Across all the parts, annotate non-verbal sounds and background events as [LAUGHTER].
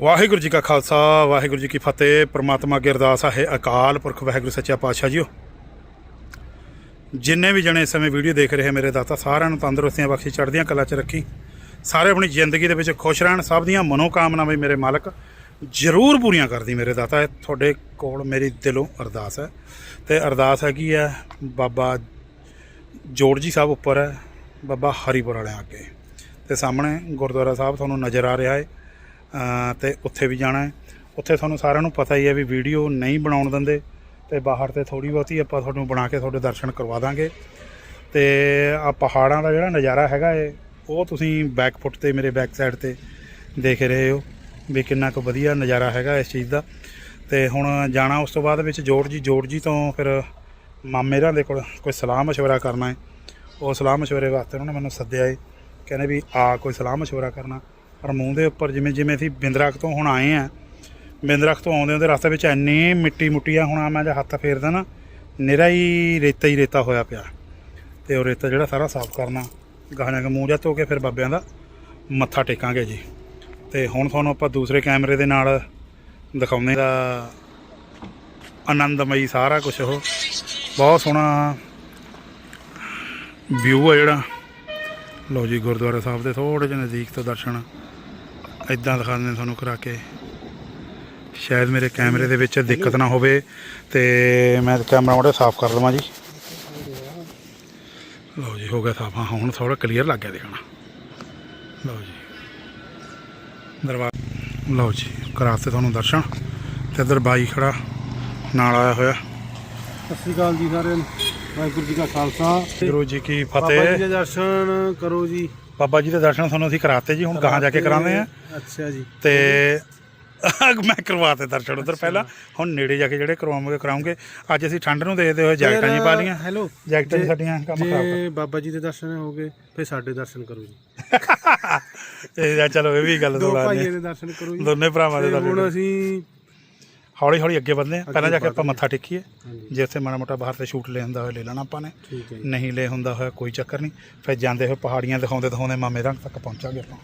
ਵਾਹਿਗੁਰੂ ਜੀ ਕਾ ਖਾਲਸਾ, ਵਾਹਿਗੁਰੂ ਜੀ ਕੀ ਫਤਿਹ। ਪ੍ਰਮਾਤਮਾ ਅੱਗੇ ਅਰਦਾਸ ਹੈ ਅਕਾਲ ਪੁਰਖ ਵਾਹਿਗੁਰੂ, ਸੱਚਾ ਪਾਤਸ਼ਾਹ ਜੀਓ। ਜਿੰਨੇ ਵੀ ਜਣੇ ਇਸ ਸਮੇਂ ਵੀਡੀਓ ਦੇਖ ਰਹੇ ਮੇਰੇ ਦਾਤਾ, ਸਾਰਿਆਂ ਨੂੰ ਤੰਦਰੁਸਤੀਆਂ ਬਖਸ਼ੀ, ਚੜ੍ਹਦੀਆਂ ਕਲਾ 'ਚ ਰੱਖੀ। ਸਾਰੇ ਆਪਣੀ ਜ਼ਿੰਦਗੀ ਦੇ ਵਿੱਚ ਖੁਸ਼ ਰਹਿਣ, ਸਭ ਦੀਆਂ ਮਨੋਕਾਮਨਾਵਾਂ ਮੇਰੇ ਮਾਲਕ ਜ਼ਰੂਰ ਪੂਰੀਆਂ ਕਰਦੀ ਮੇਰੇ ਦਾਤਾ। ਇਹ ਤੁਹਾਡੇ ਕੋਲ ਮੇਰੀ ਦਿਲੋਂ ਅਰਦਾਸ ਹੈ। ਤੇ ਅਰਦਾਸ ਹੈਗੀ ਹੈ ਬਾਬਾ ਜੋੜ ਜੀ ਸਾਹਿਬ ਉੱਪਰ ਹੈ ਬਾਬਾ ਹਰੀਪੁਰ ਵਾਲਿਆਂ ਅੱਗੇ। ਤੇ ਸਾਹਮਣੇ ਗੁਰਦੁਆਰਾ ਸਾਹਿਬ ਤੁਹਾਨੂੰ ਨਜ਼ਰ ਆ ਰਿਹਾ ਹੈ। ਤੇ ਉੱਥੇ ਵੀ ਜਾਣਾ ਹੈ। ਉੱਥੇ ਤੁਹਾਨੂੰ ਸਾਰਿਆਂ ਨੂੰ ਪਤਾ ਹੀ ਹੈ ਵੀ ਵੀਡੀਓ ਨਹੀਂ ਬਣਾਉਣ ਦਿੰਦੇ ਤੇ ਬਾਹਰ ਤੇ ਥੋੜੀ ਬਹੁਤੀ ਆਪਾਂ ਤੁਹਾਨੂੰ ਬਣਾ ਕੇ ਤੁਹਾਡੇ ਦਰਸ਼ਨ ਕਰਵਾ ਦਾਂਗੇ। ਤੇ ਆ ਪਹਾੜਾਂ ਦਾ ਜਿਹੜਾ ਨਜ਼ਾਰਾ ਹੈਗਾ ਏ, ਉਹ ਤੁਸੀਂ ਬੈਕ ਫੁੱਟ ਤੇ ਮੇਰੇ ਬੈਕ ਸਾਈਡ ਤੇ ਦੇਖ ਰਹੇ ਹੋ ਵੀ ਕਿੰਨਾ ਕੁ ਵਧੀਆ ਨਜ਼ਾਰਾ ਹੈਗਾ ਇਸ ਚੀਜ਼ ਦਾ। ਤੇ ਹੁਣ ਜਾਣਾ ਉਸ ਤੋਂ ਬਾਅਦ ਵਿੱਚ ਜੋੜ ਜੀ ਜੋੜ ਜੀ ਤੋਂ ਫਿਰ ਮਾਮੇ ਰਾਂ ਦੇ ਕੋਲ ਕੋਈ ਸਲਾਹ ਮਸ਼ਵਰਾ ਕਰਨਾ ਹੈ। ਉਹ ਸਲਾਹ ਮਸ਼ਵਰੇ ਵਾਸਤੇ ਉਹਨਾਂ ਨੇ ਮੈਨੂੰ ਸੱਦਿਆ ਏ। ਕਹਿੰਦੇ ਵੀ ਆ ਕੋਈ ਸਲਾਹ ਮਸ਼ਵਰਾ ਕਰਨਾ। ਪਰ ਮੂੰਹ ਦੇ ਉੱਪਰ ਜਿਵੇਂ ਜਿਵੇਂ ਅਸੀਂ ਬਿੰਦਰਾਖ ਤੋਂ ਹੁਣ ਆਏ ਆ ਬਿੰਦਰਖ ਤੋਂ ਆਉਂਦੇ ਉਹਦੇ ਰਸਤੇ ਵਿੱਚ ਇੰਨੀ ਮਿੱਟੀ ਮੁੱਟੀ ਆ, ਹੁਣ ਆ ਮੈਂ ਜੇ ਹੱਥ ਫੇਰਦਾ ਨਾ, ਨਿਰਾ ਹੀ ਰੇਤਾ ਹੀ ਰੇਤਾ ਹੋਇਆ ਪਿਆ। ਤੇ ਉਹ ਰੇਤਾ ਜਿਹੜਾ ਸਾਰਾ ਸਾਫ਼ ਕਰਨਾ, ਗਾਹਾਂ ਕੇ ਮੂੰਹ ਜਾ ਧੋ ਕੇ ਫਿਰ ਬਾਬਿਆਂ ਦਾ ਮੱਥਾ ਟੇਕਾਂਗੇ ਜੀ। ਤੇ ਹੁਣ ਤੁਹਾਨੂੰ ਆਪਾਂ ਦੂਸਰੇ ਕੈਮਰੇ ਦੇ ਨਾਲ ਦਿਖਾਉਂਦੇ ਦਾ ਆਨੰਦਮਈ ਸਾਰਾ ਕੁਝ ਉਹ। ਬਹੁਤ ਸੋਹਣਾ ਵਿਊ ਆ ਜਿਹੜਾ। ਲਓ ਜੀ, ਗੁਰਦੁਆਰਾ ਸਾਹਿਬ ਦੇ ਥੋੜੇ ਜਿਹੇ ਨਜ਼ਦੀਕ ਤੋਂ ਦਰਸ਼ਨ। ਇਦਾਂ ਦਿਖਾ ਦਿੰਦੇ ਤੁਹਾਨੂੰ ਕਰਾ ਕੇ। ਸ਼ਾਇਦ ਮੇਰੇ ਕੈਮਰੇ ਦੇ ਵਿੱਚ ਦਿੱਕਤ ਨਾ ਹੋਵੇ ਤੇ ਮੈਂ ਕੈਮਰਾ ਮੋੜੇ ਸਾਫ਼ ਕਰ ਲਵਾਂ ਜੀ। ਲਓ ਜੀ ਹੋ ਗਿਆ ਸਾਫ਼। ਹਾਂ ਹੁਣ ਥੋੜਾ ਕਲੀਅਰ ਲੱਗ ਗਿਆ ਦੇਖਣਾ। ਲਓ ਜੀ। ਦਰਬਾਰ ਲਓ ਜੀ ਕਰਾਤੇ ਤੁਹਾਨੂੰ ਦਰਸ਼ਨ ਤੇ ਇੱਧਰ ਬਾਈ ਖੜਾ ਨਾਲ ਆਇਆ ਹੋਇਆ। ਸਤਿ ਸ਼੍ਰੀ ਅਕਾਲ ਜੀ ਸਾਰਿਆਂ ਨੂੰ। ਵਾਹਿਗੁਰੂ ਜੀ ਕਾ ਖਾਲਸਾ। ਗੁਰੂ ਜੀ ਕੀ ਬਾਬਾ ਜੀ ਫਤਿਹ। ਦੇ ਦਰਸ਼ਨ ਕਰੋ ਜੀ। ਬਾਬਾ ਜੀ ਦੇ ਦਰਸ਼ਨ ਤੁਹਾਨੂੰ ਅਸੀਂ ਕਰਾਤੇ ਜੀ ਹੁਣ ਗਾਹਾਂ ਜਾ ਕੇ ਕਰਾਉਂਦੇ ਆ। ਅੱਛਾ ਜੀ। ਤੇ ਮੈਂ ਕਰਵਾਤੇ ਦਰਸ਼ਨ ਉਧਰ ਪਹਿਲਾਂ। ਹੁਣ ਨੇੜੇ ਜਾ ਕੇ ਜਿਹੜੇ ਕਰਵਾਵਾਂਗੇ ਕਰਾਉਂਗੇ। ਅੱਜ ਅਸੀਂ ਠੰਡ ਨੂੰ ਦੇਖਦੇ ਹੋਏ ਜੈਕਟਾਂ ਜੀ ਪਾ ਲੀਆਂ ਹੈਲੋ। ਜੈਕਟਾਂ ਜੀ ਸਾਡੀਆਂ ਕੰਮ ਖਰਾਬ। ਜੇ ਬਾਬਾ ਜੀ ਦੇ ਦਰਸ਼ਨ ਹੋ ਗਏ ਫਿਰ ਸਾਡੇ ਦਰਸ਼ਨ ਕਰੋ ਜੀ। ਕਰ ਇਹ ਚਲੋ ਇਹ ਵੀ ਗੱਲ ਦੋ ਥੋੜਾ ਭਾਈਆਂ ਦੇ ਦਰਸ਼ਨ ਕਰੋ ਜੀ। ਦੋਨੇ ਭਰਾਵਾਂ ਦੇ ਤੇ ਹੁਣ ਦਰਸ਼ਨ ਅਸੀਂ ਹੌਲੀ ਹੌਲੀ ਅੱਗੇ ਵਧਦੇ ਆ ਪਹਿਲਾਂ ਜਾ ਕੇ ਆਪਾਂ ਮੱਥਾ ਟੇਕੀਏ। ਜੇ ਉੱਥੇ ਮਾੜਾ ਮੋਟਾ ਬਾਹਰ ਤੇ ਸ਼ੂਟ ਲੈ ਹੁੰਦਾ ਹੋਇਆ ਲੈ ਲੈਣਾ ਆਪਾਂ ਨੇ। ਠੀਕ ਹੈ ਜੀ। ਨਹੀਂ ਲੈ ਹੁੰਦਾ ਹੋਇਆ ਕੋਈ ਚੱਕਰ ਨਹੀਂ। ਫਿਰ ਜਾਂਦੇ ਹੋਏ ਪਹਾੜੀਆਂ ਦਿਖਾਉਂਦੇ ਦਿਖਾਉਂਦੇ ਮਾਮੇ ਰੰਗ ਤੱਕ ਪਹੁੰਚਾਂਗੇ ਆਪਾਂ।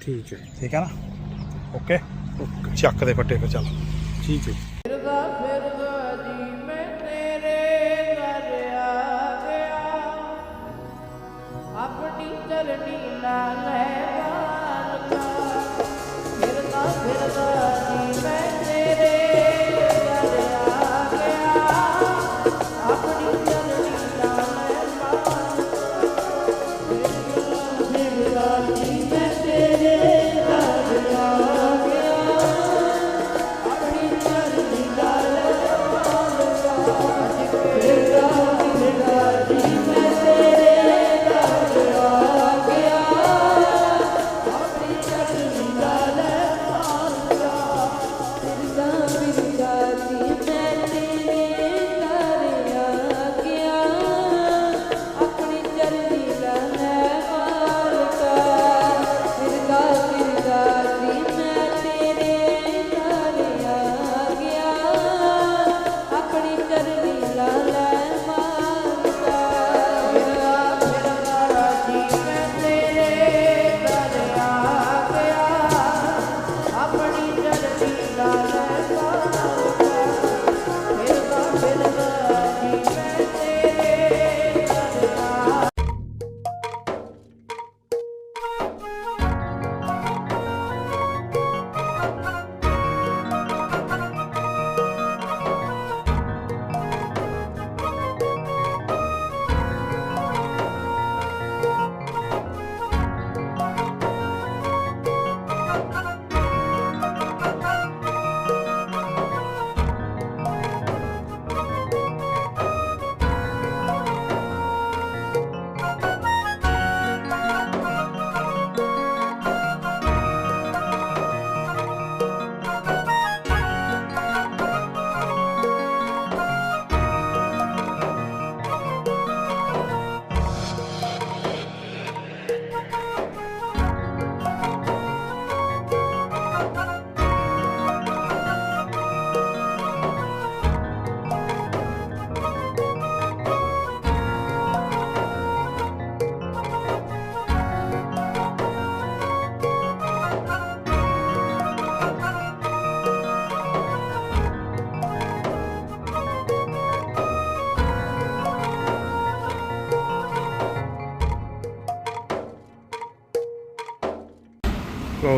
ਠੀਕ ਹੈ। ਠੀਕ ਹੈ ਨਾ? ਓਕੇ? ਓਕੇ। ਚੱਕ ਦੇ ਪੱਟੇ ਫਿਰ ਚੱਲ। ਠੀਕ ਹੈ ਫਿਰਦਾ ਫਿਰਦਾ ਜੀ ਮੈਂ ਤੇਰੇ ਦਰ ਆ। ਗਿਆ ਆਪਣੀ ਚਰਣੀ ਨਾਲ ਲੈ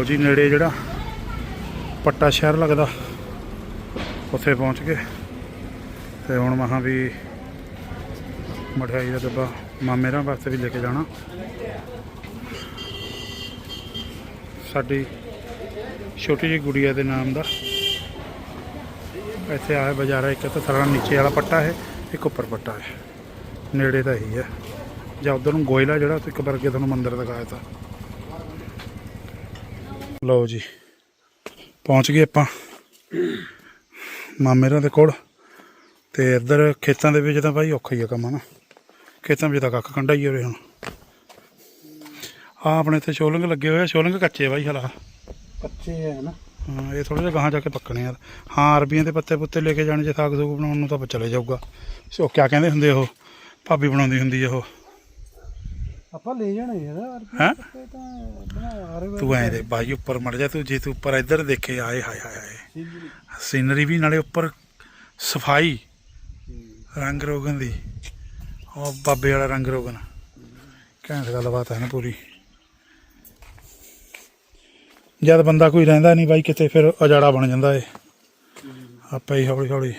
ਲਓ ਜੀ ਨੇੜੇ ਜਿਹੜਾ ਪੱਟਾ ਸ਼ਹਿਰ ਲੱਗਦਾ, ਉੱਥੇ ਪਹੁੰਚ ਗਏ। ਤੇ ਹੁਣ ਮਹਾਂ ਵੀ ਮਠਿਆਈ ਦਾ ਡੱਬਾ ਮਾਮੇਰਾਂ ਵਾਸਤੇ ਵੀ ਲੈ ਕੇ ਜਾਣਾ। ਸਾਡੀ ਛੋਟੀ ਜਿਹੀ ਗੁੜੀਆ ਦੇ ਨਾਮ ਦਾ ਇੱਥੇ ਆਇਆ ਬਾਜ਼ਾਰ, ਇੱਕ ਤਾਂ ਥੜਾ ਨੀਚੇ ਵਾਲਾ ਪੱਟਾ ਹੈ, ਇੱਕ ਉੱਪਰ ਪੱਟਾ ਹੈ। ਨੇੜੇ ਤਾਂ ਹੀ ਹੈ। ਜਾਂ ਉਧਰ ਨੂੰ ਗੋਇਲਾ ਜਿਹੜਾ, ਇੱਕ ਵਾਰ ਅੱਗੇ ਤੁਹਾਨੂੰ ਮੰਦਿਰ ਦਿਖਾਇਆ ਤਾ ਲਓ ਜੀ ਪਹੁੰਚ ਗਏ ਆਪਾਂ। ਮਾਮੇਰਾਂ ਦੇ ਕੋਲ। ਤੇ ਇੱਧਰ ਖੇਤਾਂ ਦੇ ਵਿੱਚ ਤਾਂ ਭਾਈ ਔਖਾ ਹੀ ਆ ਕੰਮ ਹਨਾ। ਖੇਤਾਂ ਵਿੱਚ ਤਾਂ ਕੱਖ ਕੰਡਾ ਹੀ ਹੋ ਰਿਹਾ ਹੁਣ। ਆ ਆਪਣੇ ਇੱਥੇ ਸ਼ੋਲੰਗ ਲੱਗੇ ਹੋਏ ਆ ਸ਼ੋਲੰਗ ਕੱਚੇ ਆ ਬਾਈ ਹਲਾ। ਕੱਚੇ ਹੈ ਨਾ ਹਾਂ ਇਹ ਥੋੜੇ ਜਿਹਾ ਗਾਹਾਂ ਜਾ ਕੇ ਪੱਕਣੇ ਯਾਰ ਹਾਂ ਅਰਬੀਆਂ ਦੇ ਪੱਤੇ ਪੁੱਤੇ ਲੈ ਕੇ ਜਾਣੇ ਜੇ ਸਾਗ ਸੂਗ ਬਣਾਉਣ ਨੂੰ ਤਾਂ ਚਲੇ ਜਾਊਗਾ। ਸੋ ਕਿਆ ਕਹਿੰਦੇ ਹੁੰਦੇ ਉਹ? ਭਾਬੀ ਬਣਾਉਂਦੀ ਹੁੰਦੀ ਆ ਉਹ। ਆਪਾਂ ਲੈ ਜਾਣੇ ਯਾਰ ਹੈਂ? ਇਹ ਤਾਂ ਬਣਾ ਰਹੇ ਤੂੰ ਐਂ ਦੇ ਬਾਈ ਉੱਪਰ ਮੜ ਜਾ ਤੂੰ ਜੇ ਤੂੰ ਉੱਪਰ ਇੱਧਰ ਦੇਖੇ ਆਏ ਹਾਏ ਹਾਏ ਹਾਏ। ਸੀਨਰੀ ਵੀ ਨਾਲੇ ਉੱਪਰ ਸਫ਼ਾਈ ਰੰਗ ਰੋਗਨ ਦੀ। ਉਹ ਬਾਬੇ ਵਾਲਾ ਰੰਗ ਰੋਗਨ। ਘੈਂਟ ਗੱਲਬਾਤ ਹੈ ਨਾ ਪੂਰੀ। ਜਦ ਬੰਦਾ ਕੋਈ ਰਹਿੰਦਾ ਨਹੀਂ ਬਾਈ ਕਿਤੇ ਫਿਰ ਅਜਾੜਾ ਬਣ ਜਾਂਦਾ ਏ। ਆਪੇ ਹੀ ਹੌਲੀ ਹੌਲੀ।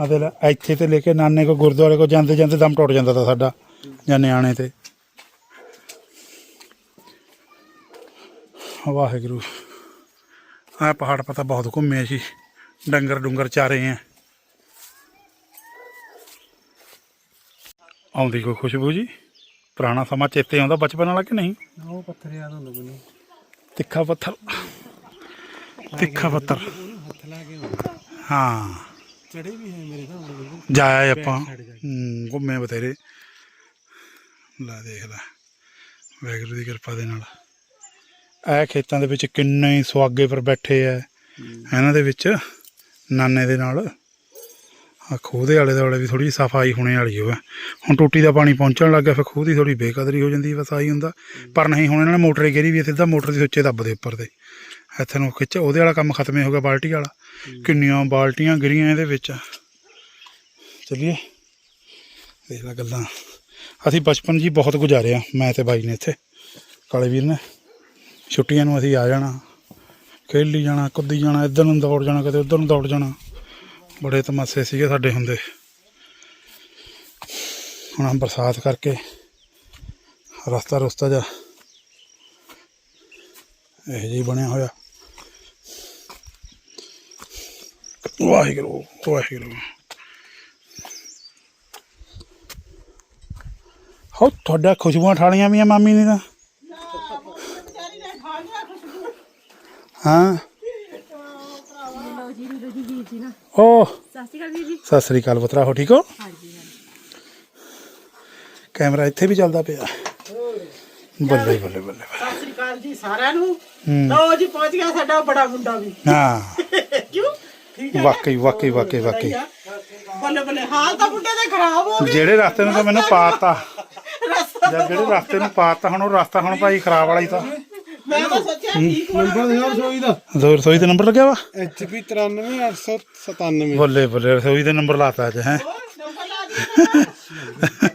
ਆਦੇ ਇੱਥੇ ਤੇ ਲੈ ਕੇ ਨਾਨੇ ਕੋ ਗੁਰਦੁਆਰੇ ਕੋ ਜਾਂਦੇ ਜਾਂਦੇ ਦਮ ਟੁੱਟ ਜਾਂਦਾ ਤਾ ਸਾਡਾ। ਜਾਂ ਨਿਆਣੇ ਤੇ। ਵਾਹਿਗੁਰੂ। ਆ ਪਹਾੜ ਪਤਾ ਬਹੁਤ ਘੁੰਮੇ ਸੀ ਡੰਗਰ ਡੁੰਗਰ ਚਾਰੇ ਆ। ਆਉਂਦੀ ਕੋਈ ਖੁਸ਼ਬੂ ਜੀ? ਪੁਰਾਣਾ ਸਮਾਂ ਚੇਤੇ ਆਉਂਦਾ ਬਚਪਨ ਵਾਲਾ ਕਿ ਨਹੀਂ? ਉਹ ਪੱਥਰ ਯਾਦ ਹੁੰਦਾ ਮੈਨੂੰ। ਤਿੱਖਾ ਪੱਥਰ। ਤਿੱਖਾ ਪੱਥਰ। ਹੱਥ ਲਾ ਕੇ ਹਾਂ। ਚੜੇ ਵੀ ਹੈ ਮੇਰੇ ਤਾਂ। ਜਾਇਆ ਆਪਾਂ। ਘੁੰਮੇ ਬਥੇਰੇ। ਲੈ ਦੇਖ ਲੈ ਵੈਗਰੂ ਦੀ ਕਿਰਪਾ ਦੇ ਨਾਲ। ਇਹ ਖੇਤਾਂ ਦੇ ਵਿੱਚ ਕਿੰਨੇ ਹੀ ਸੁਆਗੇ ਪਰ ਬੈਠੇ ਆ। ਇਹਨਾਂ ਦੇ ਵਿੱਚ ਨਾਨੇ ਦੇ ਨਾਲ। ਆ ਖੂਹ ਦੇ ਆਲੇ ਦੁਆਲੇ ਵੀ ਥੋੜੀ ਸਫ਼ਾਈ ਹੋਣੇ ਵਾਲੀ ਹੋਵੇ। ਹੁਣ ਟੂਟੀ ਦਾ ਪਾਣੀ ਪਹੁੰਚਣ ਲੱਗ ਗਿਆ ਫਿਰ ਖੂਹ ਦੀ ਥੋੜੀ ਬੇਕਦਰੀ ਹੋ ਜਾਂਦੀ ਬਸ ਆਹੀ ਹੁੰਦਾ। ਪਰ ਨਹੀਂ ਹੁਣ ਇਹਨਾਂ ਨੇ ਮੋਟਰ ਗੇਰੀ ਵੀ ਸਿੱਧਾ ਮੋਟਰ ਦੇ ਸੁੱਚੇ ਦੱਬਦੇ ਉੱਪਰ ਤੇ ਇੱਥੇ ਨੂੰ ਖਿੱਚ ਉਹਦੇ ਵਾਲਾ ਕੰਮ ਖਤਮ ਹੀ ਹੋ ਗਿਆ ਬਾਲਟੀ ਵਾਲਾ। ਕਿੰਨੀਆਂ ਬਾਲਟੀਆਂ ਗਿਰੀਆਂ ਇਹਦੇ ਵਿੱਚ। ਚਲਿਏ। ਦੇਖ ਲੈ ਗੱਲਾਂ। ਅਸੀਂ ਬਚਪਨ ਜੀ ਬਹੁਤ ਗੁਜ਼ਾਰਿਆ, ਮੈਂ ਤੇ ਬਾਈ ਨੇ ਇੱਥੇ, ਕਾਲੇ ਵੀਰ ਨੇ। ਛੁੱਟੀਆਂ ਨੂੰ ਅਸੀਂ ਆ ਜਾਣਾ, ਖੇਲੀ ਜਾਣਾ, ਕੁੱਦੀ ਜਾਣਾ, ਇੱਧਰ ਨੂੰ ਦੌੜ ਜਾਣਾ ਕਦੇ ਉੱਧਰ ਨੂੰ ਦੌੜ ਜਾਣਾ। ਬੜੇ ਤਮਾਸੇ ਸੀਗੇ ਸਾਡੇ ਹੁੰਦੇ। ਹੁਣ ਬਰਸਾਤ ਕਰਕੇ ਰਸਤਾ ਰਸਤਾ ਜਾ ਇਹ ਜੀ ਬਣਿਆ ਹੋਇਆ। ਵਾਹਿਗੁਰੂ ਵਾਹਿਗੁਰੂ। ਹੋ ਤੁਹਾਡਾ ਖੁਸ਼ਬੂਆਂ ਠਾਲੀਆਂ ਵੀ ਆ ਮਾਮੀ ਨੇ ਤਾਂ ਹਾਂ। ਓ ਸਤਿ ਸ਼੍ਰੀ ਅਕਾਲ ਵੀਰ ਜੀ। ਸਤਿ ਸ੍ਰੀ ਅਕਾਲ ਪੁੱਤਰਾ ਹੋ ਠੀਕ ਹੋ? ਹਾਂਜੀ ਕੈਮਰਾ ਇੱਥੇ ਵੀ ਚੱਲਦਾ ਪਿਆ। ਬੱਲੇ ਬੱਲੇ ਬੱਲੇ ਸਤਿ ਸ੍ਰੀ ਅਕਾਲ ਜੀ ਸਾਰਿਆਂ ਨੂੰ। ਲਓ ਜੀ ਪਹੁੰਚ ਗਿਆ ਸਾਡਾ ਬੜਾ ਮੁੰਡਾ ਵੀ। ਹਾਂ। ਕਿਉਂ? ਠੀਕ ਹੈ। ਵਾਕਈ ਵਾਕਈ ਵਾਕਈ ਵਾਕਈ। ਬੱਲੇ ਬੱਲੇ ਹਾਲ ਤਾਂ ਮੁੰਡੇ ਦੇ ਖਰਾਬ ਹੋ ਗਏ। ਜਿਹੜੇ ਰਸਤੇ ਨੂੰ ਤਾਂ ਮੈਨੂੰ ਪਾਤਾ। ਜਾਂ ਜਿਹੜੇ ਰਸਤੇ ਨੂੰ ਪਾਤਾ ਹੁਣ ਉਹ ਰਸਤਾ ਹੁਣ ਭਾਈ ਖਰਾਬ ਵਾਲਾ ਹੀ ਤਾਂ। ਮੈਂ ਤਾਂ ਸੋਚਿਆ ਠੀਕ ਹੋਣਾ ਨੰਬਰ ਦੇ ਰਸੋਈ ਦਾ। ਦੋ ਰਸੋਈ ਤੇ ਨੰਬਰ ਲੱਗਿਆ ਵਾ? HP 93897 ਬੱਲੇ ਬੱਲੇ ਰਸੋਈ ਦੇ ਨੰਬਰ ਲਾਤਾ ਅੱਜ ਹੈ।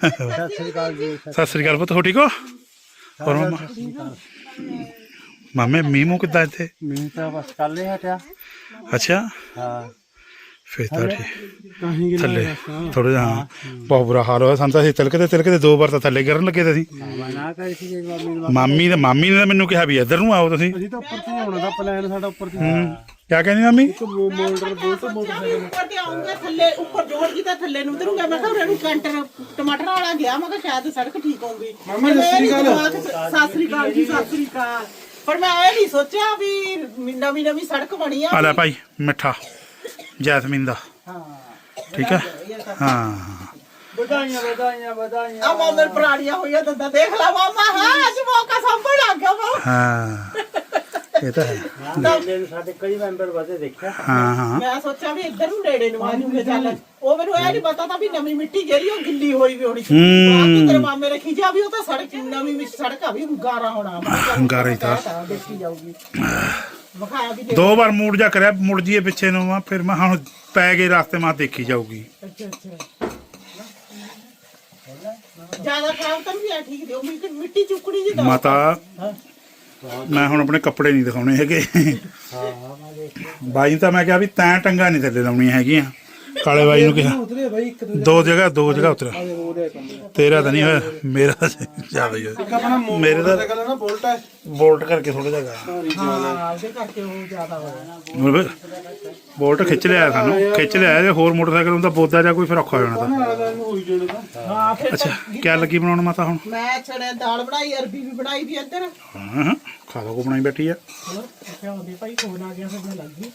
ਸਤਿ ਸ੍ਰੀ ਅਕਾਲ ਜੀ। ਸਤਿ ਸ੍ਰੀ ਅਕਾਲ ਪੁੱਤ ਹੋ ਠੀਕ ਹੋ? ਹੋਰ ਮਾਮਾ? ਮਾਮੇ ਮੀਮੂ ਕਿੱਦਾਂ ਇੱਥੇ? ਮੈਨੂੰ ਤਾਂ ਬਸ ਕੱਲ ਹੀ ਹਟਿਆ। ਅੱਛਾ। ਹਾਂ। ਫੇਰ ਤਾਂ ਠੀਕ। ਕਾਹੀਂ ਕਿ ਥੱਲੇ ਥੋੜਾ ਜਿਹਾ ਹਾਂ। ਬਹੁਤ ਬੁਰਾ ਹਾਲ ਹੋਇਆ। ਸਾਨੂੰ ਤਾਂ ਅਸੀਂ ਤਿਲਕਦੇ ਤਿਲਕਦੇ ਦੋ ਵਾਰ ਤਾਂ ਥੱਲੇ ਗਿਰਨ ਲੱਗੇ ਤੇ ਅਸੀਂ। ਮਾਮੀ ਨੂੰ ਮਾਮੀ ਨੇ ਮਾਮੀ ਨੇ ਤਾਂ ਮੈਨੂੰ ਕਿਹਾ ਵੀ ਇੱਧਰ ਨੂੰ ਆਓ ਤੁਸੀਂ। ਅਸੀਂ ਤਾਂ ਉੱਪਰ ਤੇ ਆਉਣਾ ਦਾ ਪਲਾਨ ਸਾਡਾ ਉੱਪਰ ਤੇ। ਹੂੰ। ਕਿਆ ਕਹਿੰਦੀ ਮਾਮੀ? ਇੱਕ ਮੋਲਡਰ ਬੋਲਟ ਮੋਟਰਸਾਈਕਲ। ਉੱਪਰ ਤੇ ਆਉਂਗੇ ਥੱਲੇ ਉੱਪਰ ਜੋੜ ਜੀ ਤਾਂ ਥੱਲੇ ਨੂੰ। ਉਤਰੂਗਾ ਮੈਂ ਕਿਹਾ ਉਹਨੂੰ ਕੰਟਰ ਟਮਾਟਰ ਵਾਲਾ ਗਿਆ। ਮੈਂ ਕਿਹਾ ਸ਼ਾਇਦ ਸੜਕ ਠੀਕ ਹੋਊਗੀ। ਮਾਮਾ, ਸਤਿ ਸ੍ਰੀ ਅਕਾਲ। ਸਤਿ ਸ੍ਰੀ ਅਕਾਲ ਜੀ ਸਤਿ ਸ੍ਰੀ ਅਕਾਲ। ਪਰ ਮੈਂ ਇਹ ਨਹੀਂ ਸੋਚਿਆ ਵੀ ਨਵੀਂ ਨਵੀਂ ਸੜਕ ਬਣੀ ਆ। ਆ ਲੈ ਭਾਈ ਮਿੱਠਾ। ਜੈਸਮੀਨ ਦਾ। ਹਾਂ ਠੀਕ ਹੈ? ਹਾਂ। ਵਧਾਈਆਂ ਵਧਾਈਆਂ ਵਧਾਈਆਂ। ਆ ਮਾਮੇ ਪੁਰਾਣੀਆਂ ਹੋਈਆਂ ਤਾਂ ਦੇਖ ਲੈ ਮਾਮਾ। ਹਾਂ ਅੱਜ ਮੌਕਾ ਸੰਭਲ ਲੱਗ ਗਿਆ ਮਾਮਾ। ਹਾਂ ਇਹ ਤਾਂ ਹੈ। ਸਾਡੇ ਕਈ ਮੈਂਬਰ ਵਧੇ ਦੇਖਿਆ। ਹਾਂ ਹਾਂ। ਮੈਂ ਸੋਚਿਆ ਵੀ ਇੱਧਰ ਨੂੰ ਨੇੜੇ ਨੂੰ ਆ ਜੂਗੇ ਚੱਲ। ਉਹ ਮੈਨੂੰ ਇਹ ਨਹੀਂ ਪਤਾ ਤਾਂ ਵੀ ਨਵੀਂ ਮਿੱਟੀ ਜਿਹੜੀ ਉਹ ਗਿੱਲੀ ਹੋਈ ਵੀ ਹੋਣੀ। ਹੂੰ। ਬਾਕੀ ਤੇਰੇ ਮਾਮੇ ਰੱਖੀ ਜਾ ਵੀ ਉਹ ਤਾਂ ਸੜਕ ਨਵੀਂ ਵਿੱਚ ਸੜਕ ਆ ਵੀ ਗਾਰਾ ਹੋਣਾ। ਮੈਂ ਕਿਹਾ ਚੱਲ ਗਾਰਾ ਹੀ ਤਾਂ। ਦੇਖੀ ਜਾਊਗੀ। ਵਿਖਾਇਆ ਵੀ ਦੇ ਦੋ ਵਾਰ ਮੂਡ ਜਾ ਕਰਿਆ ਮੁੜ ਜੀਏ ਪਿੱਛੇ ਨੂੰ ਆ ਫਿਰ ਮੈਂ ਹੁਣ ਪੈ ਗਏ ਰਸਤੇ ਮਾ ਦੇਖੀ ਜਾਊਗੀ। ਅੱਛਾ ਅੱਛਾ। ਜ਼ਿਆਦਾ ਖਰਾਬ ਤਾਂ ਨਹੀਂ ਆ ਠੀਕ ਦਿਓ ਮਿੱਟੀ ਮਿੱਟੀ ਚੁੱਕਣੀ ਜੀ ਦਾ ਮਾਤਾ। ਮੈਂ ਹੁਣ ਆਪਣੇ ਕੱਪੜੇ ਨਹੀਂ ਦਿਖਾਉਣੇ ਹੈਗੇ। ਬਾਈ ਨੂੰ ਤਾਂ ਮੈਂ ਕਿਹਾ ਵੀ ਤੈਂ ਟੰਗਾ ਨਹੀਂ ਥੱਲੇ ਲਾਉਣੀਆਂ ਹੈਗੀਆਂ। ਕਾਲੇ ਬਾਈ ਨੂੰ ਕਿਹਾ। ਉਤਰੇ ਬਾਈ ਇੱਕ ਦੋ ਦੋ ਜਗ੍ਹਾ ਦੋ ਜਗ੍ਹਾ ਉਤਰ ਉਹਦੇ ਕੰਮ ਤੇਰਾ ਤਾਂ ਨਹੀਂ ਹੋਇਆ ਮੇਰਾ ਤਾਂ ਜ਼ਿਆਦਾ ਹੀ ਹੋਇਆ। ਮੇਰੇ ਨਾ ਬੋਲਟ ਹੈ। ਬੋਲਟ ਕਰਕੇ ਥੋੜਾ ਜਿਹਾ। ਹਾਂ ਉਹਦੇ ਕਰਕੇ ਉਹ ਜ਼ਿਆਦਾ ਹੋਇਆ। ਬੋਲਟ ਖਿੱਚ ਲਿਆ ਸਾਨੂੰ ਖਿੱਚ ਲਿਆ ਜੇ ਹੋਰ ਮੋਟਰਸਾਈਕਲ ਹੁੰਦਾ ਬੋਦਾ ਜਾਂ ਕੋਈ ਫਿਰ ਔਖਾ ਹੋ ਜਾਣਾ ਤਾਂ। ਦਾ ਹਾਂ ਫਿਰ ਅੱਛਾ ਕਿਆ ਲੱਗੀ ਬਣਾਉਣ ਮਾਤਾ ਹੁਣ? ਮੈਂ ਛੜੇ ਦਾਲ ਬਣਾਈ ਅਰਬੀ ਵੀ ਬਣਾਈ ਵੀ ਇੱਧਰ। ਹਾਂ ਹਾਂ ਖਾ ਲਓ ਕੋ ਬਣਾਈ ਬੈਠੀ ਆ। ਅੱਛਾ ਹੁੰਦੇ ਭਾਈ ਫੋਨ ਆ ਗਿਆ ਫਿਰ ਮੈਂ ਲੱਗ ਗਈ।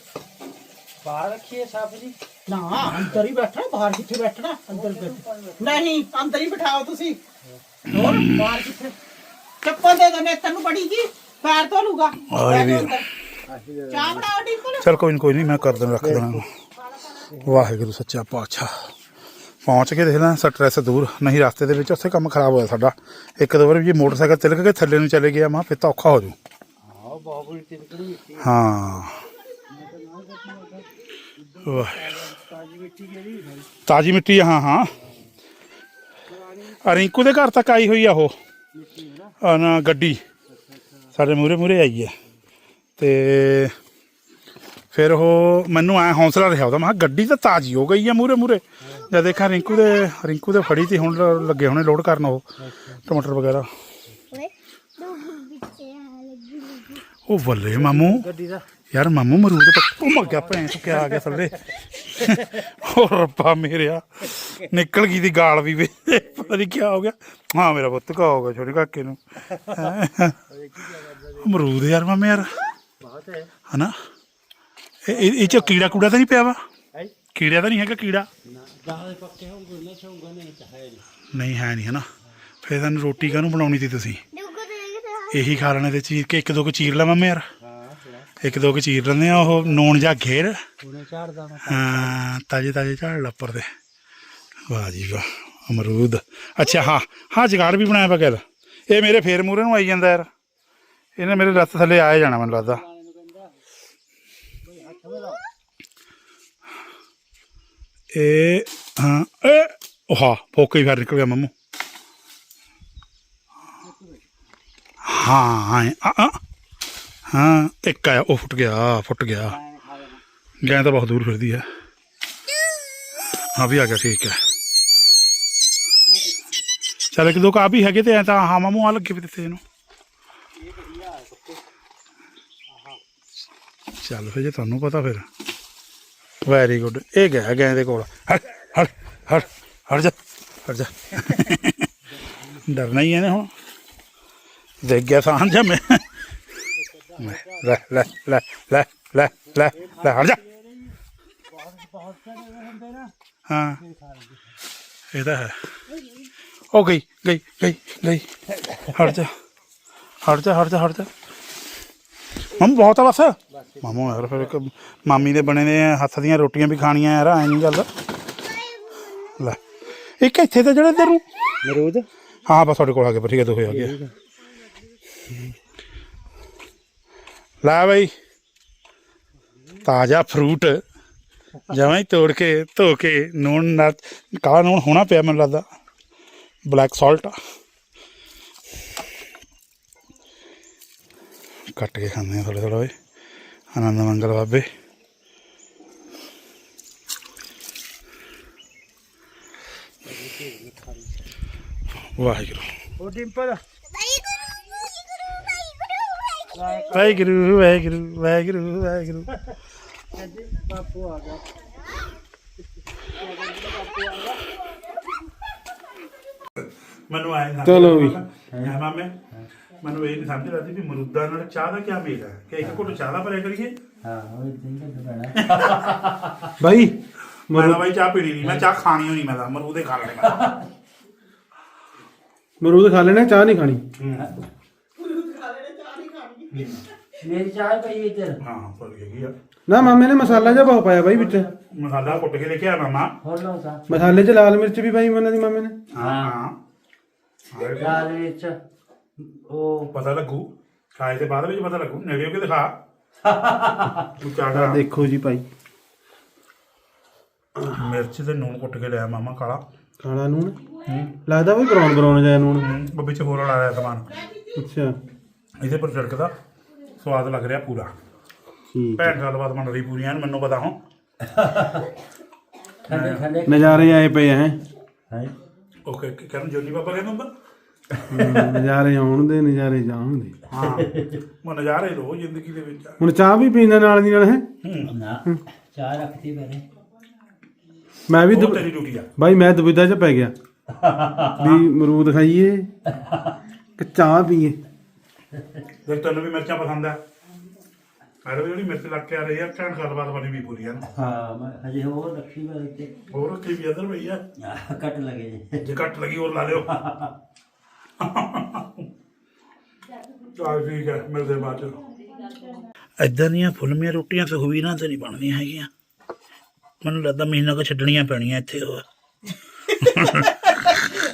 ਬਾਹਰ ਰੱਖੀਏ ਸਬਜ਼ੀ? ਨਾ ਅੰਦਰ ਹੀ ਬੈਠਣਾ ਬਾਹਰ ਕਿੱਥੇ ਬੈਠਣਾ? ਅੰਦਰ ਬੈਠ। ਨਹੀਂ ਅੰਦਰ ਹੀ ਬਿਠਾਓ ਤੁਸੀਂ। ਹੋਰ ਬਾਹਰ ਕਿੱਥੇ? ਚੱਪਲ ਦੇ ਦੋ ਨੇ ਤੈਨੂੰ ਬੜੀ ਜੀ। ਪੈਰ ਧੋ ਲੂਗਾ ਆਏ ਵੀ। ਚਾਹ ਬਣਾਓ ਡਿੰਪਲ ਚਲ ਕੋਈ ਨਹੀਂ ਕੋਈ ਨਹੀਂ ਮੈਂ ਕਰ ਦੇਣਾ ਰੱਖ ਦੇਣਾ ਵਾਹਿਗੁਰੂ ਸੱਚਾ ਪਾਤਸ਼ਾਹ। ਪਹੁੰਚ ਕੇ ਦੇਖ ਲੈ ਸਟ੍ਰੈਸ ਦੂਰ। ਨਹੀਂ ਰਸਤੇ ਦੇ ਵਿੱਚ ਉੱਥੇ ਕੰਮ ਖਰਾਬ ਹੋਇਆ ਸਾਡਾ। ਇੱਕ ਦੋ ਵਾਰ ਵੀ ਜੇ ਮੋਟਰਸਾਈਕਲ ਤਿਲਕ ਕੇ ਥੱਲੇ ਨੂੰ ਚਲੇ ਗਿਆ ਮੈਂ ਫਿਰ ਤਾਂ ਔਖਾ ਹੋ ਜੂ। ਹਾਂ ਬਹੁਤ ਬੜੀ ਤਿਲਕੜੀ ਹਾਂ। ਤਾਜੀ ਮਿੱਟੀ ਹਾਂ ਹਾਂ। ਆ ਰਿੰਕੂ ਦੇ ਘਰ ਤੱਕ ਆਈ ਹੋਈ ਆ ਉਹ। ਆ ਨਾ ਗੱਡੀ। ਸਾਡੇ ਮੂਰੇ ਮੂਰੇ ਆਈ ਹੈ ਤੇ ਫਿਰ ਉਹ ਮੈਨੂੰ ਐ ਹੌਸਲਾ ਰਿਹਾ ਉਹਦਾ ਮੈਂ ਕਿਹਾ ਗੱਡੀ ਤਾਂ ਤਾਜੀ ਹੋ ਗਈ ਆ ਮੂਰੇ ਮੂਰੇ ਜਦ ਦੇਖਾ ਰਿੰਕੂ ਦੇ ਰਿੰਕੂ ਦੇ ਫੜੀ ਤੇ ਹੁਣ ਲੱਗੇ ਹੋਣੇ ਲੋਡ ਕਰਨ ਉਹ ਟਮਾਟਰ ਵਗੈਰਾ। ਉਹ ਬੱਲੇ ਮਾਮੂ। ਗੱਡੀ ਦਾ। ਯਾਰ ਮਾਮੂ ਮਰੂਦ ਪੱਕ ਉਹ ਮਰ ਗਿਆ ਭੈਣ ਤੂੰ ਕਿਆ ਆ ਗਿਆ ਥੱਲੇ? ਉਹ ਰੱਬਾ ਮੇਰਿਆ। ਨਿਕਲ ਗਈ ਦੀ ਗਾਲ ਵੀ ਵੇ। ਪਤਾ ਨਹੀਂ ਕਿਆ ਹੋ ਗਿਆ। ਹਾਂ ਮੇਰਾ ਪੁੱਤ ਕਾ ਹੋ ਗਿਆ ਛੋਟੇ ਕਾਕੇ ਨੂੰ। ਹੈਂ। ਅਮਰੂਦ ਯਾਰ ਮਾਮੇ ਯਾਰ। ਬਹੁਤ ਹੈ। ਹਨਾ? ਇਹ ਚ ਕੀੜਾ ਕੂੜਾ ਤਾਂ ਨਹੀਂ ਪਿਆ ਵਾ? ਕੀੜਾ ਤਾਂ ਨਹੀਂ ਹੈਗਾ ਕੀੜਾ? ਨਹੀਂ ਹੈ ਨਹੀਂ ਹਨਾ? ਫੇਰ ਤੁਹਾਨੂੰ ਰੋਟੀ ਕਾਹਨੂੰ ਬਣਾਉਣੀ ਤੀ ਤੁਸੀਂ? ਇਹੀ ਖਾ ਲੈਣੇ ਤੇ ਚੀਰ ਕੇ ਇੱਕ ਦੋ ਕੁ ਚੀਰ ਲਾ ਮਾਮੇ ਯਾਰ। ਇੱਕ ਦੋ ਕੁ ਚੀਰ ਲੈਂਦੇ ਆ ਉਹ ਨੂਣ ਜਾਂ ਘੇਰ ਉਹਨੇ ਝਾੜਦਾ ਮੈਂ ਹਾਂ ਤਾਜੇ ਤਾਜੇ ਝਾੜ ਲੱਪਰ ਦੇ। ਵਾਹ ਜੀ ਵਾਹ ਅਮਰੂਦ। ਅੱਛਾ ਹਾਂ ਹਾਂ ਜਗਾੜ ਵੀ ਬਣਾਇਆ ਬਗੈਰ ਇਹ ਮੇਰੇ ਫੇਰ ਮੂਰੇ ਨੂੰ ਆਈ ਜਾਂਦਾ ਯਾਰ। ਇਹਨੇ ਮੇਰੇ ਲੱਤ ਥੱਲੇ ਆਏ ਜਾਣਾ ਮੈਨੂੰ ਲੱਗਦਾ। ਇਹ ਹਾਂ ਇਹ ਉਹ ਹਾਂ ਫੋਕੇ ਹੀ ਫਿਰ ਨਿਕਲ ਗਿਆ ਮੰਮੂ। ਹਾਂ ਹਾਂ ਆ, ਆ, ਹਾਂ, ਇੱਕ ਆਇਆ, ਉਹ ਫੁੱਟ ਗਿਆ ਫੁੱਟ ਗਿਆ। ਗੈਂ ਤਾਂ ਬਹੁਤ ਦੂਰ ਫਿਰਦੀ ਹੈ ਹਾਂ, ਵੀ ਆ ਗਿਆ, ਠੀਕ ਹੈ ਚੱਲ, ਇੱਕ ਦੋ ਕਾ ਵੀ ਹੈਗੇ ਤੇ ਐ ਤਾਂ ਹਾਂ, ਮਾਮੂ ਆ ਲੱਗੇ ਵੀ ਦਿੱਤੇ ਇਹਨੂੰ। ਚੱਲ, ਫਿਰ ਜੇ ਤੁਹਾਨੂੰ ਪਤਾ ਫਿਰ। ਵੈਰੀ ਗੁੱਡ ਇਹ ਗਿਆ ਗੈਂ ਦੇ ਕੋਲ। ਹਟ ਹਟ ਹਟ ਹਟ ਜਾ ਹਟ ਜਾ। ਡਰਨਾ ਹੀ ਇਹਨੇ ਹੁਣ। ਦੇਖ ਗਿਆ ਸਾਂ ਜਾ ਮੈਂ। ਮੈਂ- ਲੈ ਲੈ ਲੈ ਲੈ ਲੈ ਲੈ ਲੈ ਹਟ ਜਾ ਹਾਂ ਇਹ ਤਾਂ ਹੈ ਉਹ ਗਈ ਗਈ ਗਈ ਗਈ ਹਟ ਜਾ ਹਟ ਜਾ ਹਟ ਜਾ ਹਟ ਜਾ ਮੰਮ ਬਹੁਤ ਆ ਬਸ ਮਾਮੂ ਯਾਰ ਫਿਰ ਇੱਕ ਮਾਮੀ ਦੇ ਬਣੇ ਨੇ ਹੱਥ ਦੀਆਂ ਰੋਟੀਆਂ ਵੀ ਖਾਣੀਆਂ ਯਾਰ ਐ ਨਹੀਂ ਗੱਲ ਲੈ ਇੱਕ ਇੱਥੇ ਤੇ ਜਿਹੜੇ ਇੱਧਰ ਨੂੰ ਮਰੂਦ ਹਾਂ ਬਸ ਤੁਹਾਡੇ ਕੋਲ ਆ ਗਿਆ ਠੀਕ ਹੈ ਦੋ ਆ ਗਿਆ ਲੈ ਬਈ। ਤਾਜ਼ਾ ਫਰੂਟ ਜਮਾਂ ਹੀ ਤੋੜ ਕੇ, ਧੋ ਕੇ ਨੂਣ ਨਾਲ ਕਾਲਾ ਨੂਣ ਹੋਣਾ ਪਿਆ ਮੈਨੂੰ ਲੱਗਦਾ। ਬਲੈਕ ਸਾਲਟ ਕੱਟ ਕੇ ਖਾਂਦੇ ਆ ਥੋੜਾ ਥੋੜਾ ਓਏ ਆਨੰਦ ਮੰਗਲ ਬਾਬੇ। ਵਾਹਿਗੁਰੂ। ਉਹ ਡਿੰਪਲ। ਵਾਹਿਗੁਰੂ ਵਾਹਿਗੁਰੂ ਵਾਹਿਗੁਰੂ ਵਾਹਿਗੁਰੂ। ਬਾਪੂ ਆ ਗਿਆ ਮੈਨੂੰ ਆਏ ਨਾ ਚਲੋ ਵੀ। ਹਾਂ ਮਾਮੇ ਮੈਨੂੰ ਇਹ ਨਹੀਂ ਸਮਝ ਲੱਗਦੀ ਵੀ ਮਰੂਦਾਂ ਨਾਲ ਚਾਹ ਦਾ ਕੀ ਮੇਲ ਹੈ। ਕਿ ਇੱਕ ਘੁੱਟ ਚਾਹ ਦਾ ਭਰਿਆ ਕਰੀਏ? ਹਾਂ ਉਹ ਦਿਨ ਬਣਾ ਬਾਈ ਮੈਂ ਚਾਹ ਪੀਣੀ ਨਹੀਂ ਮੈਂ ਚਾਹ ਖਾਣੀ ਹੋਣੀ ਮੈਂ ਤਾਂ ਮਰੂਦੇ ਖਾ ਲੈਣੇ। ਮੈਂ ਮਰੂਦ ਖਾ ਲੈਣਾ ਚਾਹ ਨਹੀਂ ਖਾਣੀ। ਮੇਰੀ ਚਾਹ ਪਈ ਇੱਧਰ। ਹਾਂ ਭੁੱਲ ਗਈ ਆ। ਨਾ ਮਾਮੇ ਨੇ ਮਸਾਲਾ ਜਿਹਾ ਬਹੁਤ ਪਾਇਆ ਬਾਈ ਵਿੱਚ। ਮਸਾਲਾ ਕੁੱਟ ਕੇ ਲੈ ਕੇ ਆ ਮਾਮਾ। ਹੋਰ ਲਓ ਸਾ ਮਸਾਲੇ 'ਚ ਲਾਲ ਮਿਰਚ ਵੀ ਪਾਈ ਉਹਨਾਂ ਦੀ ਮਾਮੇ ਨੇ। ਹਾਂ ਹਾਂ। ਦਾਲ ਵਿੱਚ ਉਹ ਪਤਾ ਲੱਗੂ। ਖਾਏ ਤੇ ਬਾਅਦ ਵਿੱਚ ਪਤਾ ਲੱਗੂ। ਨੇੜੇ ਹੋ ਕੇ ਦਿਖਾ। ਤੂੰ ਚਾਹ ਦੇਖੋ ਜੀ ਭਾਈ। ਮਿਰਚ ਤੇ ਨੂਣ ਕੁੱਟ ਕੇ ਲਿਆ ਮਾਮਾ ਕਾਲਾ। ਕਾਲਾ ਨੂਣ? ਲੱਗਦਾ ਬਈ ਬਰਾਉਨ ਬਰਾਉਨ ਜਿਹਾ ਨੂਣ। ਉਹ ਵਿੱਚ ਹੋਰ ਲਾਇਆ ਸਮਾਨ। ਅੱਛਾ। ਇਹਦੇ ਪਰ ਛਿੜਕਦਾ ਸਵਾਦ ਲੱਗ ਰਿਹਾ ਪੂਰਾ। ਠੀਕ ਭੈਣ ਗੱਲਬਾਤ ਬਣ ਰਹੀ ਪੂਰੀ ਐਨ ਮੈਨੂੰ ਪਤਾ ਠੰਡੇ ਨਜ਼ਾਰੇ ਆਏ ਪਏ ਹੈ। ਹੈ? ਓਕੇ ਕਰਨ ਜੋਨੀ ਬਾਬਾ ਕਹਿੰਦਾ ਹੁੰਦਾ ਨਜ਼ਾਰੇ ਆਉਣ ਦੇ ਨਜ਼ਾਰੇ ਜਾਣ ਦੇ ਹਾਂ। ਮੈਂ ਨਜ਼ਾਰੇ ਲੋ ਜ਼ਿੰਦਗੀ ਦੇ ਵਿੱਚ ਹੁਣ ਚਾਹ ਵੀ ਪੀਂਦਾ ਨਾਲ ਦੀ ਨਾਲ ਹੈ? ਨਾ ਚਾਹ ਰੱਖਤੀ ਮੈਨੇ ਮੈਂ ਵੀ ਤੇਰੀ ਡਿਊਟੀ ਆ। ਬਾਈ ਮੈਂ ਦੁਬਿਧਾ ਚ ਪੈ ਗਿਆ। ਵੀ ਅਮਰੂਦ ਖਾਈਏ [LAUGHS] ਕਿ ਚਾਹ ਪੀਏ। ਦੇਖ ਤੈਨੂੰ ਵੀ ਮਿਰਚਾਂ ਪਸੰਦ ਆ। ਵੀ ਜਿਹੜੀ ਮਿਰਚ ਲੱਗ ਕੇ ਆ ਰਹੀ ਆ ਭੈਣ ਗੱਲਬਾਤ ਬਣੀ ਵੀ ਪੂਰੀ ਐਨ ਹਾਂ ਮੈਂ ਹਜੇ ਹੋਰ ਰੱਖੀ ਮੈਂ ਇੱਥੇ। ਹੋਰ ਕੀ ਵੀ ਅਦਰ ਭਈਆ ਆਹ, ਕੱਟ ਲਗੇ ਜੀ। ਜੇ ਕੱਟ ਲੱਗੀ ਹੋਰ ਲਾ ਲਿਓ। ਚਲ ਠੀਕ ਹੈ ਮਿਲਦੇ ਬਾਅਦ ਚ। ਇਦਾਂ ਦੀਆਂ ਫੁੱਲਮੀਆਂ ਰੋਟੀਆਂ ਸੁਖਵੀਰਾਂ ਤੇ ਨਹੀਂ ਬਣਦੀਆਂ ਹੈਗੀਆਂ। ਮੈਨੂੰ ਲੱਗਦਾ ਮਹੀਨਾ ਕੋ ਛੱਡਣੀਆਂ ਪੈਣੀਆਂ ਇੱਥੇ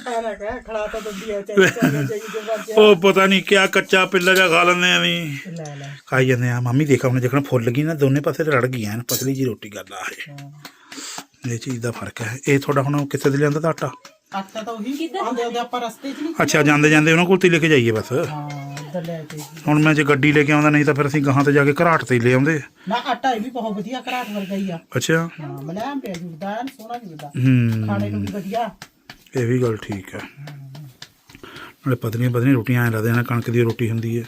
ਉਹ ਐਨਾ ਕਹਿ ਖੜਾ ਤਾਂ ਦੰਦੀ ਆ ਚਾਹੀਦੀ ਚਾਹੀਦੀ ਜੋ ਬਾਜਿਆ ਉਹ ਪਤਾ ਨਹੀਂ ਕਿਆ ਕੱਚਾ ਪਿੱਲਾ ਜਿਹਾ ਖਾ ਲੈਂਦੇ ਆ ਵੀ। ਲੈ ਲੈ। ਖਾਈ ਜਾਂਦੇ ਆ। ਮੰਮੀ ਦੇਖਾ ਹੁਣ ਦੇਖਣਾ ਫੁੱਲ ਗਈ ਨਾ ਦੋਨੇ ਪਾਸੇ ਰੜ ਗਈਆਂ ਐਨ ਪਤਲੀ ਜੀ ਰੋਟੀ ਗੱਲ ਆ। ਇਹ ਇਹ ਚੀਜ਼ ਦਾ ਫ਼ਰਕ ਹੈ। ਇਹ ਤੁਹਾਡਾ ਹੁਣ ਕਿੱਥੇ ਦੇ ਲਿਆਂਦਾ ਤਾਂ ਆਟਾ? ਆਟਾ ਤਾਂ ਉਹੀ ਆਉਂਦੇ ਉਹਦੇ ਆਪਾਂ ਰਸਤੇ 'ਚ ਨਹੀਂ ਅੱਛਾ ਜਾਂਦੇ ਜਾਂਦੇ ਉਹਨਾਂ ਕੋਲ ਤੇ ਲੈ ਕੇ ਜਾਈਏ ਬਸ। ਹਾਂ ਉੱਧਰ ਲੈ ਕੇ ਹੁਣ ਮੈਂ ਜੇ ਗੱਡੀ ਲੈ ਕੇ ਆਉਂਦਾ ਨਹੀਂ ਤਾਂ ਫਿਰ ਅਸੀਂ ਗਾਹਾਂ ਤੇ ਜਾ ਕੇ ਘਰਾਟ ਤੇ ਹੀ ਲੈ ਆਉਂਦੇ। ਨਾ ਆਟਾ ਇਹ ਵੀ ਬਹੁਤ ਵਧੀਆ ਘਰਾਟ ਵਰਗਾ ਹੀ ਆ। ਅੱਛਾ। ਹਾਂ ਮਲਾਮ ਪਿਆ ਜੁੜਦਾ ਐਨ ਸੋਹਣਾ ਜੁੜਦਾ ਹੂੰ। ਖਾਣੇ ਨੂੰ ਵੀ ਵਧੀਆ। ਇਹ ਵੀ ਗੱਲ ਠੀਕ ਹੈ। ਨਾਲੇ ਪਤਲੀਆਂ ਪਤਲੀਆਂ ਰੋਟੀਆਂ ਐ ਲੱਗਦੇ ਨੇ ਕਣਕ ਦੀ ਰੋਟੀ ਹੁੰਦੀ ਹੈ।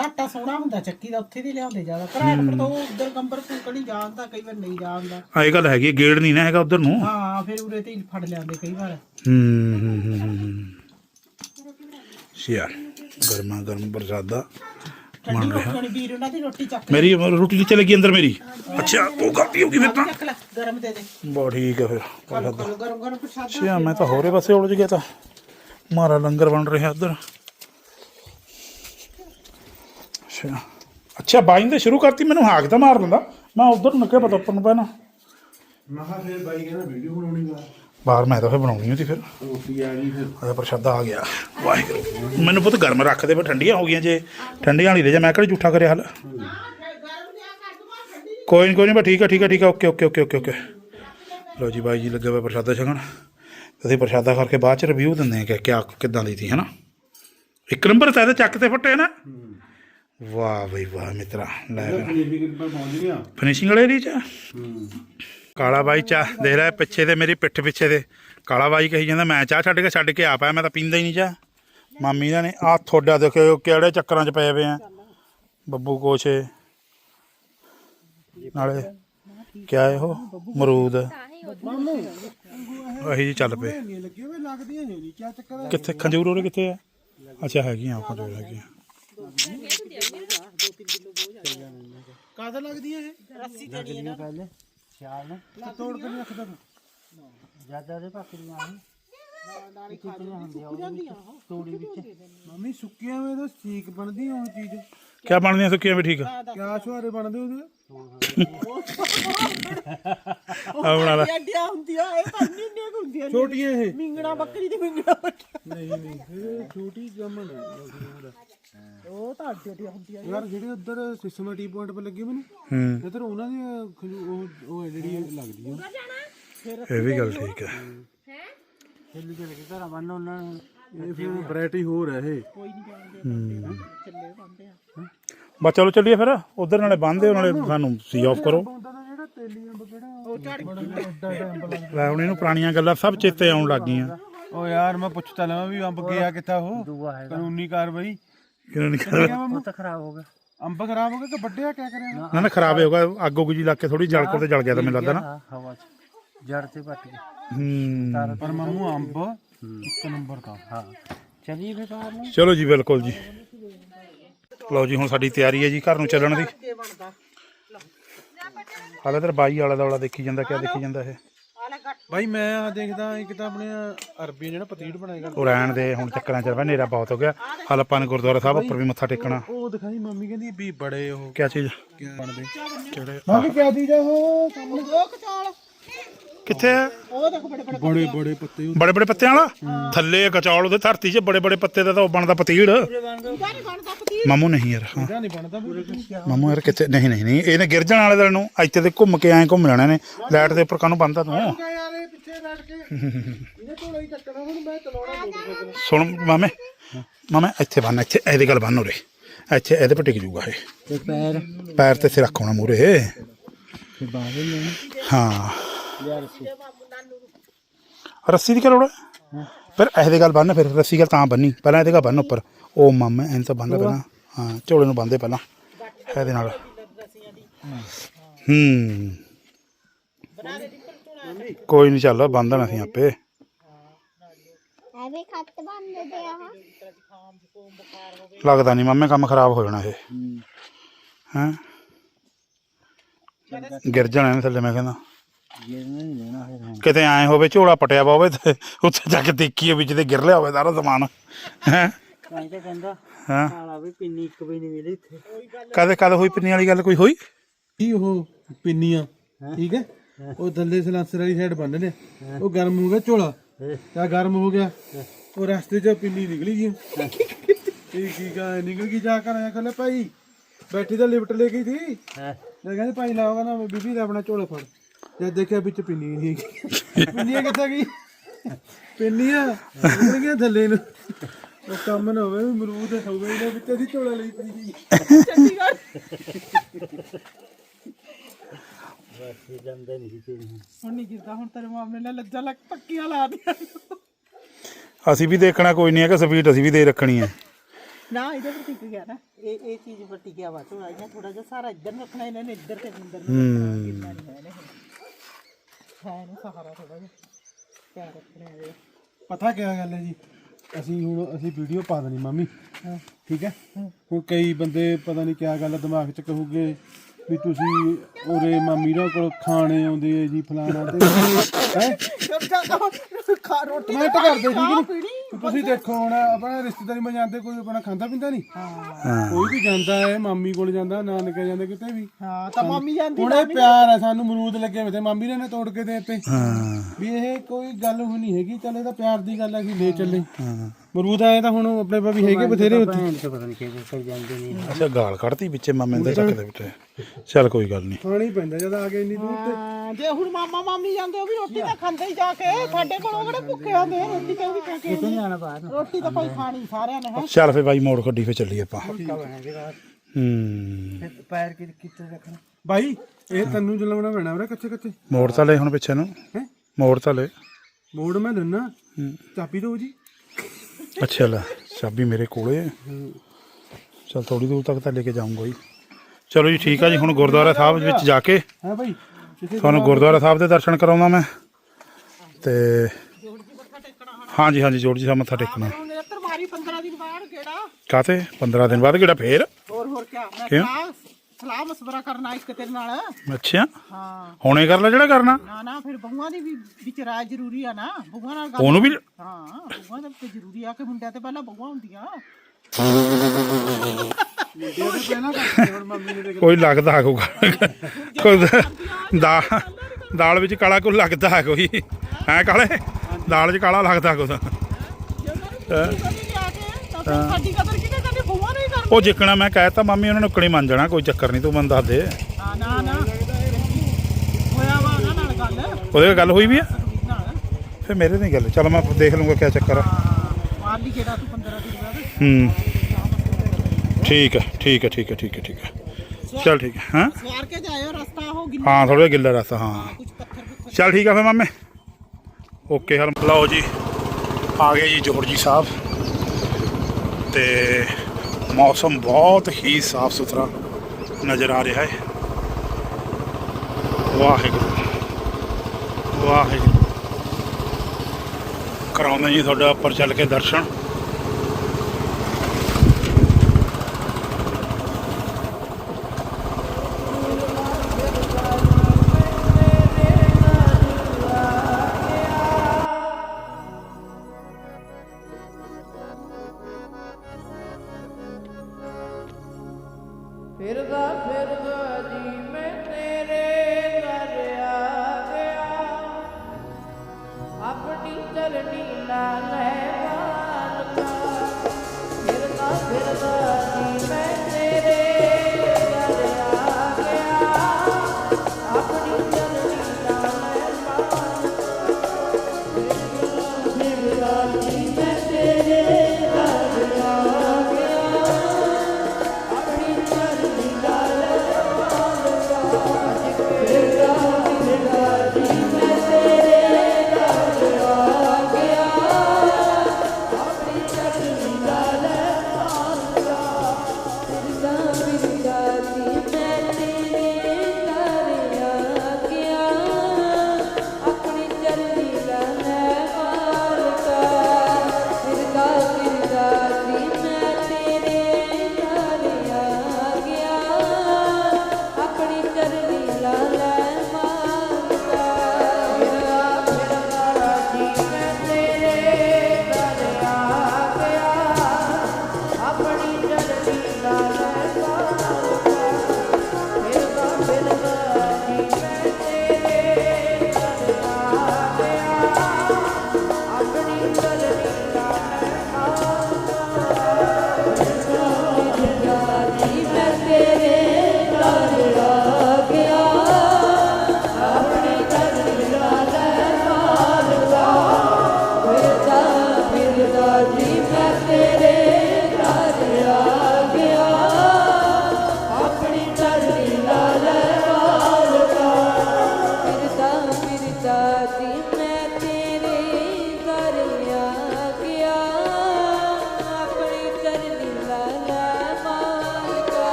ਆਟਾ ਸੋਹਣਾ ਹੁੰਦਾ ਚੱਕੀ ਦਾ ਉੱਥੇ ਦੀ ਲਿਆਉਂਦੇ ਜ਼ਿਆਦਾ। ਘਰਾਟ ਪਰ ਤਾਂ ਉਹ ਉੱਧਰ ਕੰਬਰ ਫੂਕਣੀ ਜਾਣਦਾ ਕਈ ਵਾਰ ਨਹੀਂ ਜਾਣਦਾ। ਆ ਇਹ ਗੱਲ ਹੈਗੀ ਗੇੜ ਨਹੀਂ ਨਾ ਹੈਗਾ ਉਧਰ ਨੂੰ। ਹਾਂ ਫਿਰ ਉਰੇ ਤੇ ਹੀ ਫੜ ਲਿਆਉਂਦੇ ਕਈ ਵਾਰ। ਹੂੰ ਹੂੰ ਹੂੰ ਸ਼ਿਆਰ ਗਰਮਾ ਗਰਮ ਪ੍ਰਸਾਦਾ ਠੰਡੀ ਰੋਟੀ ਵਾਲੀ ਵੀਰ ਉਹਨਾਂ ਦੀ ਰੋਟੀ ਚੱਕ ਮੇਰੀ ਰੋਟੀ ਕਿੱਥੇ ਲੱਗੀ ਅੰਦਰ ਮੇਰੀ? ਅੱਛਾ ਉਹ ਗਾਤੀ ਹੋ ਗਈ ਫਿਰ ਤਾਂ। ਚੱਕ ਲੈ ਗਰਮ ਦੇ ਦੇ। ਬਹੁਤ ਠੀਕ ਹੈ ਫਿਰ ਗਰਮ ਗਰਮ ਗਰਮ ਪ੍ਰਸ਼ਾਦਾ ਅੱਛਾ ਮੈਂ ਤਾਂ ਹੋਰੇ ਪਾਸੇ ਉਲਝ ਗਿਆ ਤਾਂ। ਮਾਰਾ ਲੰਗਰ ਬਣ ਰਿਹਾ ਉਧਰ ਅੱਛਾ ਅੱਛਾ ਬਾਈਂ ਦੇ ਸ਼ੁਰੂ ਕਰਤੀ ਮੈਨੂੰ ਹਾਕ ਤਾਂ ਮਾਰ ਦਿੰਦਾ। ਮੈਂ ਉਧਰ ਨਿੱਕੇ ਪਤਾ ਉੱਪਰ ਨੂੰ ਪੈਣਾ। ਮਹਾ ਫਿਰ ਬਾਈ ਕਹਿੰਦਾ ਵੀਡੀਓ ਬਣਾਉਣੀ ਗਾ ਬਾਹਰ ਮੈਂ ਤਾਂ ਫਿਰ ਬਣਾਉਣੀ ਸੀ ਫਿਰ। ਰੋਟੀ ਆ ਗਈ ਫਿਰ। ਉਹਦਾ ਪ੍ਰਸ਼ਾਦਾ ਆ ਗਿਆ। ਵਾਹਿਗੁਰੂ। ਮੈਨੂੰ ਪੁੱਤ ਗਰਮ ਰੱਖ ਦੇ ਫਿਰ ਠੰਡੀਆਂ ਹੋ ਗਈਆਂ ਜੇ। ਠੰਡੀਆਂ ਵਾਲੀ ਦੇ ਜਾ ਮੈਂ ਕਿਹੜਾ ਝੂਠਾ ਕਰਿਆ ਹਲ? ਕੋਈ ਨਹੀਂ ਕੋਈ ਨਹੀਂ ਬਸ ਠੀਕ ਹੈ ਠੀਕ ਹੈ ਠੀਕ ਹੈ okay okay okay okay okay. ਲੋ ਜੀ ਬਾਈ ਜੀ ਲੱਗੇ ਹੋਏ ਪ੍ਰਸ਼ਾਦਾ ਛਕਣ। ਅਸੀਂ ਪ੍ਰਸ਼ਾਦਾ ਕਰਕੇ ਬਾਅਦ ਚ ਰਿਵਿਊ ਦਿੰਦੇ ਆ ਕਿ ਕਿਆ ਕਿੱਦਾਂ ਦੀ ਸੀ ਹਨਾ? ਇੱਕ ਨੰਬਰ ਤਾਂ ਇਹਦੇ ਚੱਕ ਤੇ ਫੱਟੇ ਨਾ। ਵਾਹ ਬਈ ਵਾਹ ਮਿੱਤਰਾ ਲੈ। ਫਿਨਿਸ਼ਿੰਗ ਵਾਲੇ ਦੀ ਚ? ਕਾਲਾ ਬਾਈ ਚਾਹ ਦੇ ਰਿਹਾ ਪਿੱਛੇ ਤੇ ਮੇਰੀ ਪਿੱਠ ਪਿੱਛੇ ਦੇ ਕਾਲਾ ਬਾਈ ਕਹੀ ਜਾਂਦਾ ਮੈਂ ਚਾਹ ਛੱਡ ਕੇ ਛੱਡ ਕੇ ਆ ਪਾਇਆ ਮੈਂ ਤਾਂ ਪੀਂਦਾ ਹੀ ਨਹੀਂ ਚਾਹ। ਮਾਮੀ ਦਾ ਨੇ ਆ ਤੁਹਾਡਾ ਦੇਖਿਓ ਕਿਹੜੇ ਚੱਕਰਾਂ 'ਚ ਪਏ ਪਏ ਆ। ਬੱਬੂ ਕੋਸ਼ੇ ਨਾਲੇ ਕਿਆ ਇਹੋ ਮਰੂਦ ਇਹੀ ਜੀ ਚੱਲ ਪਏ। ਕਿੱਥੇ ਖੰਜੂਰ ਉਹਦੇ ਕਿੱਥੇ ਆ? ਅੱਛਾ ਹੈਗੀਆਂ ਉਹ ਖੰਜੂਰ ਹੈਗੀਆਂ। ਕਾਹਦਾ ਲੱਗਦੀਆਂ ਇਹ? ਰੱਸੀ ਤੇ ਨਹੀਂ ਇਹਨਾਂ ਪਹਿਲੇ ਸਿਆਲ ਨੂੰ। ਤੇ ਤੋੜ ਕੇ ਨਹੀਂ ਰੱਖਦਾ ਤੂੰ। ਜ਼ਿਆਦਾ ਦੇ ਪੱਕੀਆਂ ਆਹੀ ਕਿਤਨੀਆਂ ਹੁੰਦੀਆਂ ਉਹਦੇ ਵਿੱਚ ਤੋੜੀ ਵਿੱਚ। ਮੰਮੀ ਸੁੱਕੀਆਂ ਵੇ ਤਾਂ ਠੀਕ ਬਣਦੀ ਉਹ ਚੀਜ਼। ਕਿਆ ਬਣਦੀਆਂ ਸੁੱਕੀਆਂ ਵੀ ਠੀਕ? ਆ ਕਿਆ ਛੁਹਾਰੇ ਬਣਦੇ ਉਹਦੇ? ਆ ਬਣਾ ਲੈ। ਅੱਡਿਆ ਹੁੰਦੀਆਂ ਇਹ ਇੰਨੀਆਂ ਕੁ ਹੁੰਦੀਆਂ ਨੇ। ਛੋਟੀਆਂ ਇਹ। ਮਿੰਗਣਾ ਬੱਕਰੀ ਦੀ ਮਿੰਗਣਾ ਬੱਕਰੀ। ਨਹੀਂ ਨਹੀਂ ਇਹ ਛੋਟੀ ਜਮਨ ਹੈ ਉਹ ਤਾਂ ਅੱਡੇ ਦੀਆਂ ਹੁੰਦੀਆਂ ਯਾਰ ਜਿਹੜੇ ਉੱਧਰ ਸਿਸਟਮੈਟੀ ਪੁਆਇੰਟ 'ਤੇ ਲੱਗੇ ਮੈਨੂੰ ਹੂੰ। ਇੱਧਰ ਉਹਨਾਂ ਦੀ ਖਜੂ- ਉਹ ਉਹ ਜਿਹੜੀ ਲੱਗਦੀ ਆ। ਇਹ ਵੀ ਗੱਲ ਠੀਕ ਹੈ? ਛੇਲੀ ਦੇ ਲੱਗੇ ਘਰਾਂ ਬੰਨ ਉਹਨਾਂ ਨੂੰ ਇਹ ਫਿਰ ਵੈਰਾਈਟੀ ਹੋਰ ਹੈ ਇਹ। ਕੋਈ ਨਹੀਂ ਜਾਣਦੇ ਚੱਲੇ ਬੰਦੇ ਆ। ਬਸ ਚਲੋ ਚੱਲੀਏ ਫਿਰ ਉਧਰ ਨਾਲੇ ਬੰਨਦੇ ਨਾਲੇ ਸਾਨੂੰ ਸੀ ਆਫ ਕਰੋ। ਹੁੰਦਾ ਤਾਂ ਜਿਹੜਾ ਤੇਲੀ ਅੰਬ ਕਿਹੜਾ ਉਹ ਝਾੜੀ। ਬੜਾ ਵੱਡਾ ਜਿਹੜਾ ਅੰਬ ਲੱਗਦਾ। ਲੈ ਹੁਣ ਇਹਨੂੰ ਪੁਰਾਣੀਆਂ ਗੱਲਾਂ ਸਭ ਚੇਤੇ ਆਉਣ ਲੱਗ ਗਈਆਂ। ਓ ਯਾਰ ਮੈਂ ਪੁੱਛਤਾ ਲਵਾਂ ਵੀ ਅੰਬ ਗਿਆ ਕਿੱਥਾ ਉਹ? ਕਾਨੂੰਨੀ ਕਾਰਵਾਈ। ਕਿਹਨਾਂ ਨੇ ਕਿਹਾ ਉਹ ਤਾਂ ਖਰਾਬ ਹੋ ਗਿਆ ਅੰਬ ਖਰਾਬ ਹੋ ਗਿਆ ਕਿ ਵੱਡਿਆ ਕਿਆ ਕਰਿਆ ਨਾ? ਨਾ ਖਰਾਬ ਹੋ ਗਿਆ। ਅੱਗ ਉੱਗ ਜੀ ਲੱਗ ਕੇ ਥੋੜੀ ਜਲ ਕੋ ਤੇ ਜਲ ਗਿਆ ਤਾਂ ਮੈਨੂੰ ਲੱਗਦਾ ਨਾ। ਹਾਂ, ਹਵਾ ਚ। ਜੜ ਤੇ ਪੱਟ ਗਿਆ ਹੂੰ। ਪਰ ਮਾਮੂ ਅੰਬ ਇੱਕ ਨੰਬਰ ਦਾ। ਹਾਂ। ਚਲੀਏ ਫਿਰ ਬਾਹਰ ਨੂੰ। ਚਲੋ ਜੀ ਬਿਲਕੁਲ ਜੀ। ਲਓ ਜੀ ਹੁਣ ਸਾਡੀ ਤਿਆਰੀ ਹੈ ਜੀ ਘਰ ਨੂੰ ਚੱਲਣ ਦੀ। ਹਾਲੇ ਤੇ ਬਾਈ ਵਾਲਾ ਦੌਲਾ ਦੇਖੀ ਜਾਂਦਾ ਕਿਆ ਦੇਖੀ ਜਾਂਦਾ ਇਹ। ਬਾਈ ਮੈਂ ਆ ਦੇਖਦਾ ਇੱਕ ਤਾਂ ਆਪਣੇ ਅਰਬੀ ਜਿਹੜਾ ਪਤੀੜ ਬਣਾਏਗਾ ਉਹ ਰਹਿਣ ਦੇ ਹੁਣ ਚੱਕਰਾਂ ਚੱਲ ਪਿਆ ਬਹੁਤ ਹੋ ਗਿਆ। ਹਾਲ ਆਪਾਂ ਨੇ ਗੁਰਦੁਆਰਾ ਸਾਹਿਬ ਉੱਪਰ ਵੀ ਮੱਥਾ ਟੇਕਣਾ। ਉਹ ਦਿਖਾਈ ਮੰਮੀ ਕਹਿੰਦੀ ਵੀ ਬੜੇ ਉਹ ਕਿਆ ਚੀਜ਼? ਬਣਦੇ? ਕਿਹੜੇ ਮੰਮੀ ਕਿਆ ਦੀ ਜਾ ਉਹ? ਸਾਹਮਣੇ ਉਹ ਕਚਾਲ ਕਿੱਥੇ ਆ? ਉਹ ਦੇਖੋ ਬੜੇ ਬੜੇ ਬੜੇ ਬੜੇ ਪੱਤੇ ਬੜੇ ਬੜੇ ਪੱਤਿਆਂ ਵਾਲਾ? ਥੱਲੇ ਕਚੌਲ ਉਹਦੇ ਧਰਤੀ 'ਚ ਬੜੇ ਬੜੇ ਪੱਤੇ ਦਾ ਤਾਂ ਉਹ ਬਣਦਾ ਪਤੀੜ। ਮਾਮੂ ਨਹੀਂ ਯਾਰ ਹਾਂ। ਨਹੀਂ ਬਣਦਾ ਮਾਮੂ ਯਾਰ ਕਿੱਥੇ ਨਹੀਂ ਨਹੀਂ ਨਹੀਂ ਇਹਨੇ ਗਿਰ ਜਾਣ ਵਾਲੇ ਦਿਨ ਨੂੰ ਇੱਥੇ ਤੇ ਘੁੰਮ ਕੇ ਐਂ ਘੁੰਮ ਲੈਣਾ ਨੇ। ਲਾਈਟ ਦੇ ਉੱਪਰ ਕਾਹਨੂੰ ਬੰਦਾ ਤੂੰ? ਯਾਰ ਇਹ ਪਿੱਛੇ ਬੈਠ ਕੇ। ਇਹਨੇ ਢੋਲਾ ਹੀ ਚੱਕਣਾ ਹੁਣ ਮੈਂ ਚਲਾਉਣਾ ਮੋਟਰਸਾਈਕਲ ਸੁਣ ਮਾਮੇ ਮਾਮੇ ਇੱਥੇ ਬੰਨ ਇੱਥੇ ਇਹਦੇ ਗੱਲ ਬੰਨ ਉਰੇ। ਇੱਥੇ ਇਹਦੇ ਪਰ ਟਿਕ ਜੂਗਾ ਇਹ। ਪੈਰ। ਪੈਰ ਤੇ ਇੱਥੇ ਰੱਖ ਹੋਣਾ ਮੂਰੇ ਹਾਂ। ਯਾਰ ਸੀ ਰੱਸੀ ਦੀ ਕੀ ਲੋੜ ਹੈ। ਫਿਰ ਇਹਦੇ ਗੱਲ ਬੰਨ ਫਿਰ ਰੱਸੀ ਗੱਲ ਤਾਂ ਬੰਨੀ। ਪਹਿਲਾਂ ਇਹਦੇ ਗੱਲ ਬੰਨ ਉੱਪਰ। ਉਹ ਮਾਮੇ ਐਂ ਤਾਂ ਬੰਨ ਪਹਿਲਾਂ। ਹਾਂ ਝੋਲੇ ਨੂੰ ਬੰਨਦੇ ਪਹਿਲਾਂ ਇਹਦੇ ਨਾਲ। ਹੂੰ। ਕੋਈ ਨਹੀਂ ਚੱਲ ਬੰਨਣਾ ਅਸੀਂ ਆਪੇ। ਐਵੇਂ ਖੱਤ ਬੰਨਦੇ ਤੇ ਆਹ ਲੱਗਦਾ ਨਹੀਂ ਮਾਮੇ ਕੰਮ ਖਰਾਬ ਹੋ ਜਾਣਾ ਇਹ। ਹੈਂ? ਗਿਰ ਜਾਣਾ ਇਹਨੇ ਥੱਲੇ ਮੈਂ ਕਹਿੰਦਾ। ਇਹ ਨਹੀਂ ਲੈਣਾ ਫਿਰ ਹਾਂ ਕਿਤੇ ਐ ਹੋਵੇ ਝੋਲਾ ਪਟਿਆ ਵਾ ਹੋਵੇ ਤੇ ਉੱਥੇ ਜਾ ਕੇ ਦੇਖੀਏ ਵਿੱਚ ਤੇ ਗਿਰ ਲਿਆ ਹੋਵੇ ਸਾਰਾ ਸਮਾਨ। ਹੈ? ਤਾਂ ਤਾਂ ਕਹਿੰਦਾ ਹਾਂ? ਹਾਲਾ ਵੀ ਪਿੰਨੀ ਇੱਕ ਵੀ ਨਹੀਂ ਮਿਲੀ ਇੱਥੇ। ਕਦੇ ਕਦ ਹੋਈ ਪਿੰਨੀ ਵਾਲੀ ਗੱਲ ਕੋਈ ਹੋਈ? ਕੀ ਉਹ ਪਿੰਨੀਆਂ? ਠੀਕ ਹੈ? ਉਹ ਥੱਲੇ ਸਲਾਂਸਰ ਵਾਲੀ ਸਾਈਡ ਬੰਨ ਲਿਆ ਉਹ ਗਰਮ ਹੋ ਗਿਆ ਝੋਲਾ। ਤਾਂ ਗਰਮ ਹੋ ਗਿਆ। ਉਹ ਰਸਤੇ 'ਚ ਪਿੰਨੀ ਨਿਕਲੀ ਗਈ ਕੀ ਕੀ ਕਾ ਨਿਕਲ ਗਈ ਜਾ ਕਰ ਆਇਆ ਕਹਿੰਦਾ ਭਾਈ। ਬੈਠੀ ਤਾਂ ਲਿਫਟ ਲੈ ਗਈ ਸੀ। ਹਾਂ? ਮੈਂ ਕਹਿੰਦੇ ਭਾਈ ਲਾਓਗਾ ਨਾ ਬੀਬੀ ਦਾ ਆਪਣਾ ਝੋਲਾ ਫੜ। ਜਦ ਦੇਖਿਆ ਵਿੱਚ ਪਿੰਨੀ ਨਹੀਂ ਹੈਗੀ। ਪਿੰਨੀਆਂ ਕਿੱਥੇ ਗਈ ਪਿੰਨੀਆਂ ਗਈਆਂ ਥੱਲੇ ਨੂੰ। ਉਹ ਕੰਮ ਨਾ ਹੋਵੇ ਵੀ ਮਰੂਦ ਹੋਵੇ ਇਹਦੇ ਵਿੱਚ ਦੀ ਝੋਲਾ ਲਈ ਪਈ ਸੀ। ਬਸ ਇਹ ਜਾਂਦੇ ਨਹੀਂ ਸੀ ਤੇਰੀ ਹੁਣ ਨਹੀਂ ਗਿਰਦਾ ਹੁਣ ਤੇਰੇ ਮਾਮੇ ਨੇ ਲੱਜਾ ਲੱਗ ਪੱਕੀਆਂ ਲਾ ਦਿਆਂ ਅਸੀਂ ਵੀ ਦੇਖਣਾ ਕੋਈ ਨਹੀਂ ਹੈ ਕਿ ਸਪੀਡ ਅਸੀਂ ਵੀ ਦੇ ਰੱਖਣੀ ਹੈ। ਨਾ ਇਹਦੇ ਪਰ ਟਿਕ ਗਿਆ ਨਾ। ਇਹ ਇਹ ਚੀਜ਼ ਪਰ ਟਿਕਿਆ ਵਾ ਥੋੜਾ ਜਿਹਾ ਥੋੜਾ ਜਿਹਾ ਸਾਰਾ ਇੱਧਰ ਨੂੰ ਰੱਖਣਾ ਇਹਨਾਂ ਨੇ ਇੱਧਰ ਤੇ ਅੰਦਰ ਨੂੰ ਹੂੰ। ਕਿੰਨਾ ਨਹੀਂ ਹੈ ਨੇ ਹੈ ਨੂੰ ਸਹਾਰਾ ਥੋੜਾ ਜਿਹਾ। ਕਿਆ ਰੱਖਣਾ ਹੈ ਪਤਾ ਕੀ ਗੱਲ ਹੈ ਜੀ? ਅਸੀਂ ਹੁਣ ਅਸੀਂ ਵੀਡੀਓ ਪਾ ਦੇਣੀ ਮਾਮੀ। ਠੀਕ ਹੈ? ਹੁਣ ਕਈ ਬੰਦੇ ਪਤਾ ਨਹੀਂ ਕਿਆ ਗੱਲ ਦਿਮਾਗ 'ਚ ਕਹੂਗੇ। ਵੀ ਤੁਸੀਂ ਉਰੇ ਮਾਮੀ ਰਾਂ ਕੋਲ ਖਾਣੇ ਆਉਂਦੇ ਆ ਜੀ ਫਲਾਣਾ ਤੇ [LAUGHS] ਹੈ? ਖਾ ਰੋਟੀ ਕਮੈਂਟ ਕਰਦੇ ਠੀਕ ਖਾ ਨਹੀਂ। ਤੁਸੀਂ ਦੇਖੋ ਹੁਣ ਆਪਣਾ ਰਿਸ਼ਤੇਦਾਰੀ ਮੈਂ ਜਾਂਦੇ ਕੋਈ ਆਪਣਾ ਖਾਂਦਾ ਪੀਂਦਾ ਨਹੀਂ। ਕੋਈ ਵੀ ਜਾਂਦਾ ਹੈ ਮਾਮੀ ਕੋਲ ਜਾਂਦਾ ਨਾਨਕੇ ਜਾਂਦਾ ਕਿਤੇ ਵੀ। ਹਾਂ ਤਾਂ ਮਾਮੀ ਜਾਂਦੀ ਹੁਣ ਇਹ ਪਿਆਰ ਹੈ ਸਾਨੂੰ ਮਰੂਦ ਲੱਗੇ ਹੋਏ ਤੇ ਮਾਮੀ ਨੇ ਨੇ ਤੋੜ ਕੇ ਦੇ ਦਿੱਤੇ। ਹਾਂ। ਵੀ ਇਹ ਕੋਈ ਗੱਲ ਹੋ ਨਹੀਂ ਹੈਗੀ ਚੱਲ ਇਹ ਤਾਂ ਪਿਆਰ ਦੀ ਗੱਲ ਹੈ ਕਿ ਲੈ ਚੱਲੇ। ਮਰੂਦ ਆਏ ਤਾਂ ਹੁਣ ਆਪਣੇ ਪਾ ਵੀ ਹੈਗੇ ਬਥੇਰੇ ਉੱਥੇ। ਭੈਣ ਤੋਂ ਪਤਾ ਨਹੀਂ ਕਿਹਦੇ ਕਈ ਜਾਂਦੇ ਨਹੀਂ ਅੱਛਾ ਗਾਲ ਕੱਢਤੀ ਵਿੱਚੇ ਮਾਮੇ ਦੇ ਚੱਕ ਦੇ ਵਿੱਚ ਚੱਲ ਕੋਈ ਗੱਲ ਨਹੀਂ ਹੀ ਪੈਂਦਾ ਜਦ ਆ ਗਏ ਇੰਨੀ ਦੂਰ ਤੇ। ਹਾਂ, ਜੇ ਹੁਣ ਮਾਮਾ ਮਾਮੀ ਜਾਂਦੇ ਉਹ ਵੀ ਰੋਟੀ ਤਾਂ ਖਾਂਦੇ ਹੀ ਜਾ ਕੇ। ਸਾਡੇ ਕੋਲੋਂ ਕਿਹੜੇ ਭੁੱਖੇ ਆ, ਰੋਟੀ ਤਾਂ ਉਹ ਵੀ ਖਾ ਕੇ ਆਉਂਦੇ। ਜਾਣਾ ਬਾਹਰ ਨੂੰ। ਰੋਟੀ ਤਾਂ ਭਾਈ ਖਾਣੀ ਸਾਰਿਆਂ ਨੇ ਹੈ। ਚੱਲ ਫੇ ਬਾਈ ਮੋੜ ਖੱਡੀ ਫੇ ਚੱਲੀਏ ਆਪਾਂ। ਹੂੰ ਪੈਰ ਕਿ ਕਿੱਥੇ ਰੱਖਣਾ। ਬਾਈ ਇਹ ਤੈਨੂੰ ਚਲਾਉਣਾ ਪੈਣਾ ਵੀਰੇ ਕੱਚੇ ਕੱਚੇ। ਮੋੜ ਤਾਂ ਲੈ ਹੁਣ ਪਿੱਛੇ ਨੂੰ। ਹੈਂ? ਮੋੜ ਤਾਂ ਲੈ। ਮੋੜ ਮੈਂ ਦਿੰਨਾ। ਚਾਬੀ ਦਿਓ ਜੀ। ਅੱਛਾ ਲੈ ਚਾਬੀ ਮੇਰੇ ਕੋਲੇ ਹੈ। ਚਲ ਥੋੜੀ ਦੂਰ ਤੱਕ ਤਾਂ ਲੈ ਕੇ ਜਾਊਂਗਾ ਜੀ। ਚਲੋ ਜੀ ਠੀਕ ਆ ਜੀ ਹੁਣ ਗੁਰਦੁਆਰਾ ਸਾਹਿਬ ਵਿੱਚ ਜਾ ਕੇ ਹੈ ਕਿਸੇ ਤੁਹਾਨੂੰ ਗੁਰਦੁਆਰਾ ਸਾਹਿਬ ਦੇ ਦਰਸ਼ਨ ਕਰਾਉਣਾ ਮੈਂ। ਤੇ ਹਾਂਜੀ ਹਾਂਜੀ ਜੋੜ ਜੀ ਸਾਹਿਬ ਮੱਥਾ ਟੇਕਣਾ। ਹੁਣ ਨੇਤਰ ਮਾਰੀ 15 ਦਿਨ ਬਾਅਦ ਕਿਹੜਾ? ਕਾਤੇ 15 ਦਿਨ ਬਾਅਦ ਕਿਹੜਾ ਫੇਰ? ਹੋਰ ਹੋਰ ਕਿਆ? ਮੈਂ ਕਿਉਂ? ਸਲਾਹ ਮਸਵਰਾ ਕਰਨਾ ਇੱਕ ਤੇਰੇ ਨਾਲ। ਅੱਛਾ। ਹਾਂ। ਹੁਣੇ ਕਰ ਲੈ ਜਿਹੜਾ ਕਰਨਾ। ਨਾ ਨਾ ਫਿਰ ਬਹੂਆਂ ਦੀ ਵੀ ਵਿੱਚ ਰਾਜ ਜ਼ਰੂਰੀ ਆ ਨਾ। ਬਹੂਆਂ ਨਾਲ ਗੱਲ ਉਹਨੂੰ ਵੀ ਹਾਂ ਬਹੂਆਂ ਦਾ ਵੀ ਜ਼ਰੂਰੀ ਆ ਕਿ ਮੁੰਡਿਆਂ ਤੇ ਪਹਿਲਾਂ ਬਹੂਆਂ ਹੁੰਦੀਆਂ। ਪਹਿਲਾਂ ਕਰਦੇ ਹੁਣ ਮੰਮੀ ਨੇ ਕੋਈ ਲੱਗਦਾ ਹੈ ਕੋਈ ਕੋਈ ਦਾ ਦਾਲ ਵਿੱਚ ਕਾਲਾ ਕੋਈ ਲੱਗਦਾ ਹੈ ਕੋਈ? ਹੈ ਕਾਲੇ? ਦਾਲ 'ਚ ਕਾਲਾ ਲੱਗਦਾ ਕੁਛ। ਜੇ ਉਹਨਾਂ ਨੂੰ ਪੁੱਛੀ ਕਦੀ ਆ ਕੇ ਤਾਂ ਸਾਡੀ ਕਦਰ ਕਿਤੇ ਕਦੇ ਬਹੂਆਂ ਨਹੀਂ ਕਰਨੀ ਉਹ ਜਿੱਕਣਾ ਮੈਂ ਕਹਿਤਾ ਮਾਮੀ ਉਹਨਾਂ ਨੂੰ ਕਣੀ ਮੰਨ ਜਾਣਾ, ਕੋਈ ਚੱਕਰ ਨਹੀਂ, ਤੂੰ ਮੈਨੂੰ ਦੱਸ ਦੇ। ਨਾ ਨਾ ਨਾ ਹੋਇਆ ਵਾ ਉਹਨਾਂ ਨਾਲ ਗੱਲ ਉਹਦੇ ਨਾਲ ਗੱਲ ਹੋਈ ਵੀ ਆ? ਸੁਖਬੀਰ ਨਾਲ ਫੇ ਮੇਰੇ ਨਹੀਂ ਗੱਲ, ਚਲ ਮੈਂ ਦੇਖ ਲੂੰਗਾ ਕਿਆ ਚੱਕਰ ਆ। ਮਾਰ ਲਈ ਕਿਹੜਾ ਤੂੰ 15 ਦਿਨ ਬਾਅਦ ਹੂੰ। ਠੀਕ ਹੈ ਠੀਕ ਹੈ ਠੀਕ ਹੈ ਠੀਕ ਹੈ ਠੀਕ ਹੈ ਚਲ ਠੀਕ ਹੈ ਹਾਂ? ਸਵਾਰ ਕੇ ਜਾਇਓ ਰਸਤਾ ਹੋ ਗਿੱਲਾ ਹਾਂ ਥੋੜਾ ਗਿੱਲਾ ਰਸਤਾ, ਹਾਂ। ਕੁਝ ਪੱਥਰ ਪੁੱਥਰ ਚਲ ਠੀਕ ਆ ਫਿਰ ਮਾਮੇ। ਓਕੇ, ਹਲ ਲਓ ਜੀ, ਆ ਗਏ ਜੀ ਜੋੜ ਜੀ ਸਾਹਿਬ। ਤੇ ਮੌਸਮ ਬਹੁਤ ਹੀ ਸਾਫ਼ ਸੁਥਰਾ ਨਜ਼ਰ ਆ ਰਿਹਾ ਹੈ। ਵਾਹਿਗੁਰੂ ਵਾਹਿਗੁਰੂ। ਕਰਾਉਂਦੇ ਜੀ ਤੁਹਾਡਾ ਉੱਪਰ ਚੱਲ ਕੇ ਦਰਸ਼ਨ। ਫਿਰਦਾ ਫਿਰਦਾ ਜੀ ਮੈਂ ਤੇਰੇ ਦਰਿਆ ਗਿਆ। ਆਪਣੀ ਚਰਣੀ ਲਾ ਲੈ ਬਾਲਕਾ ਫਿਰਦਾ ਫਿਰਦਾ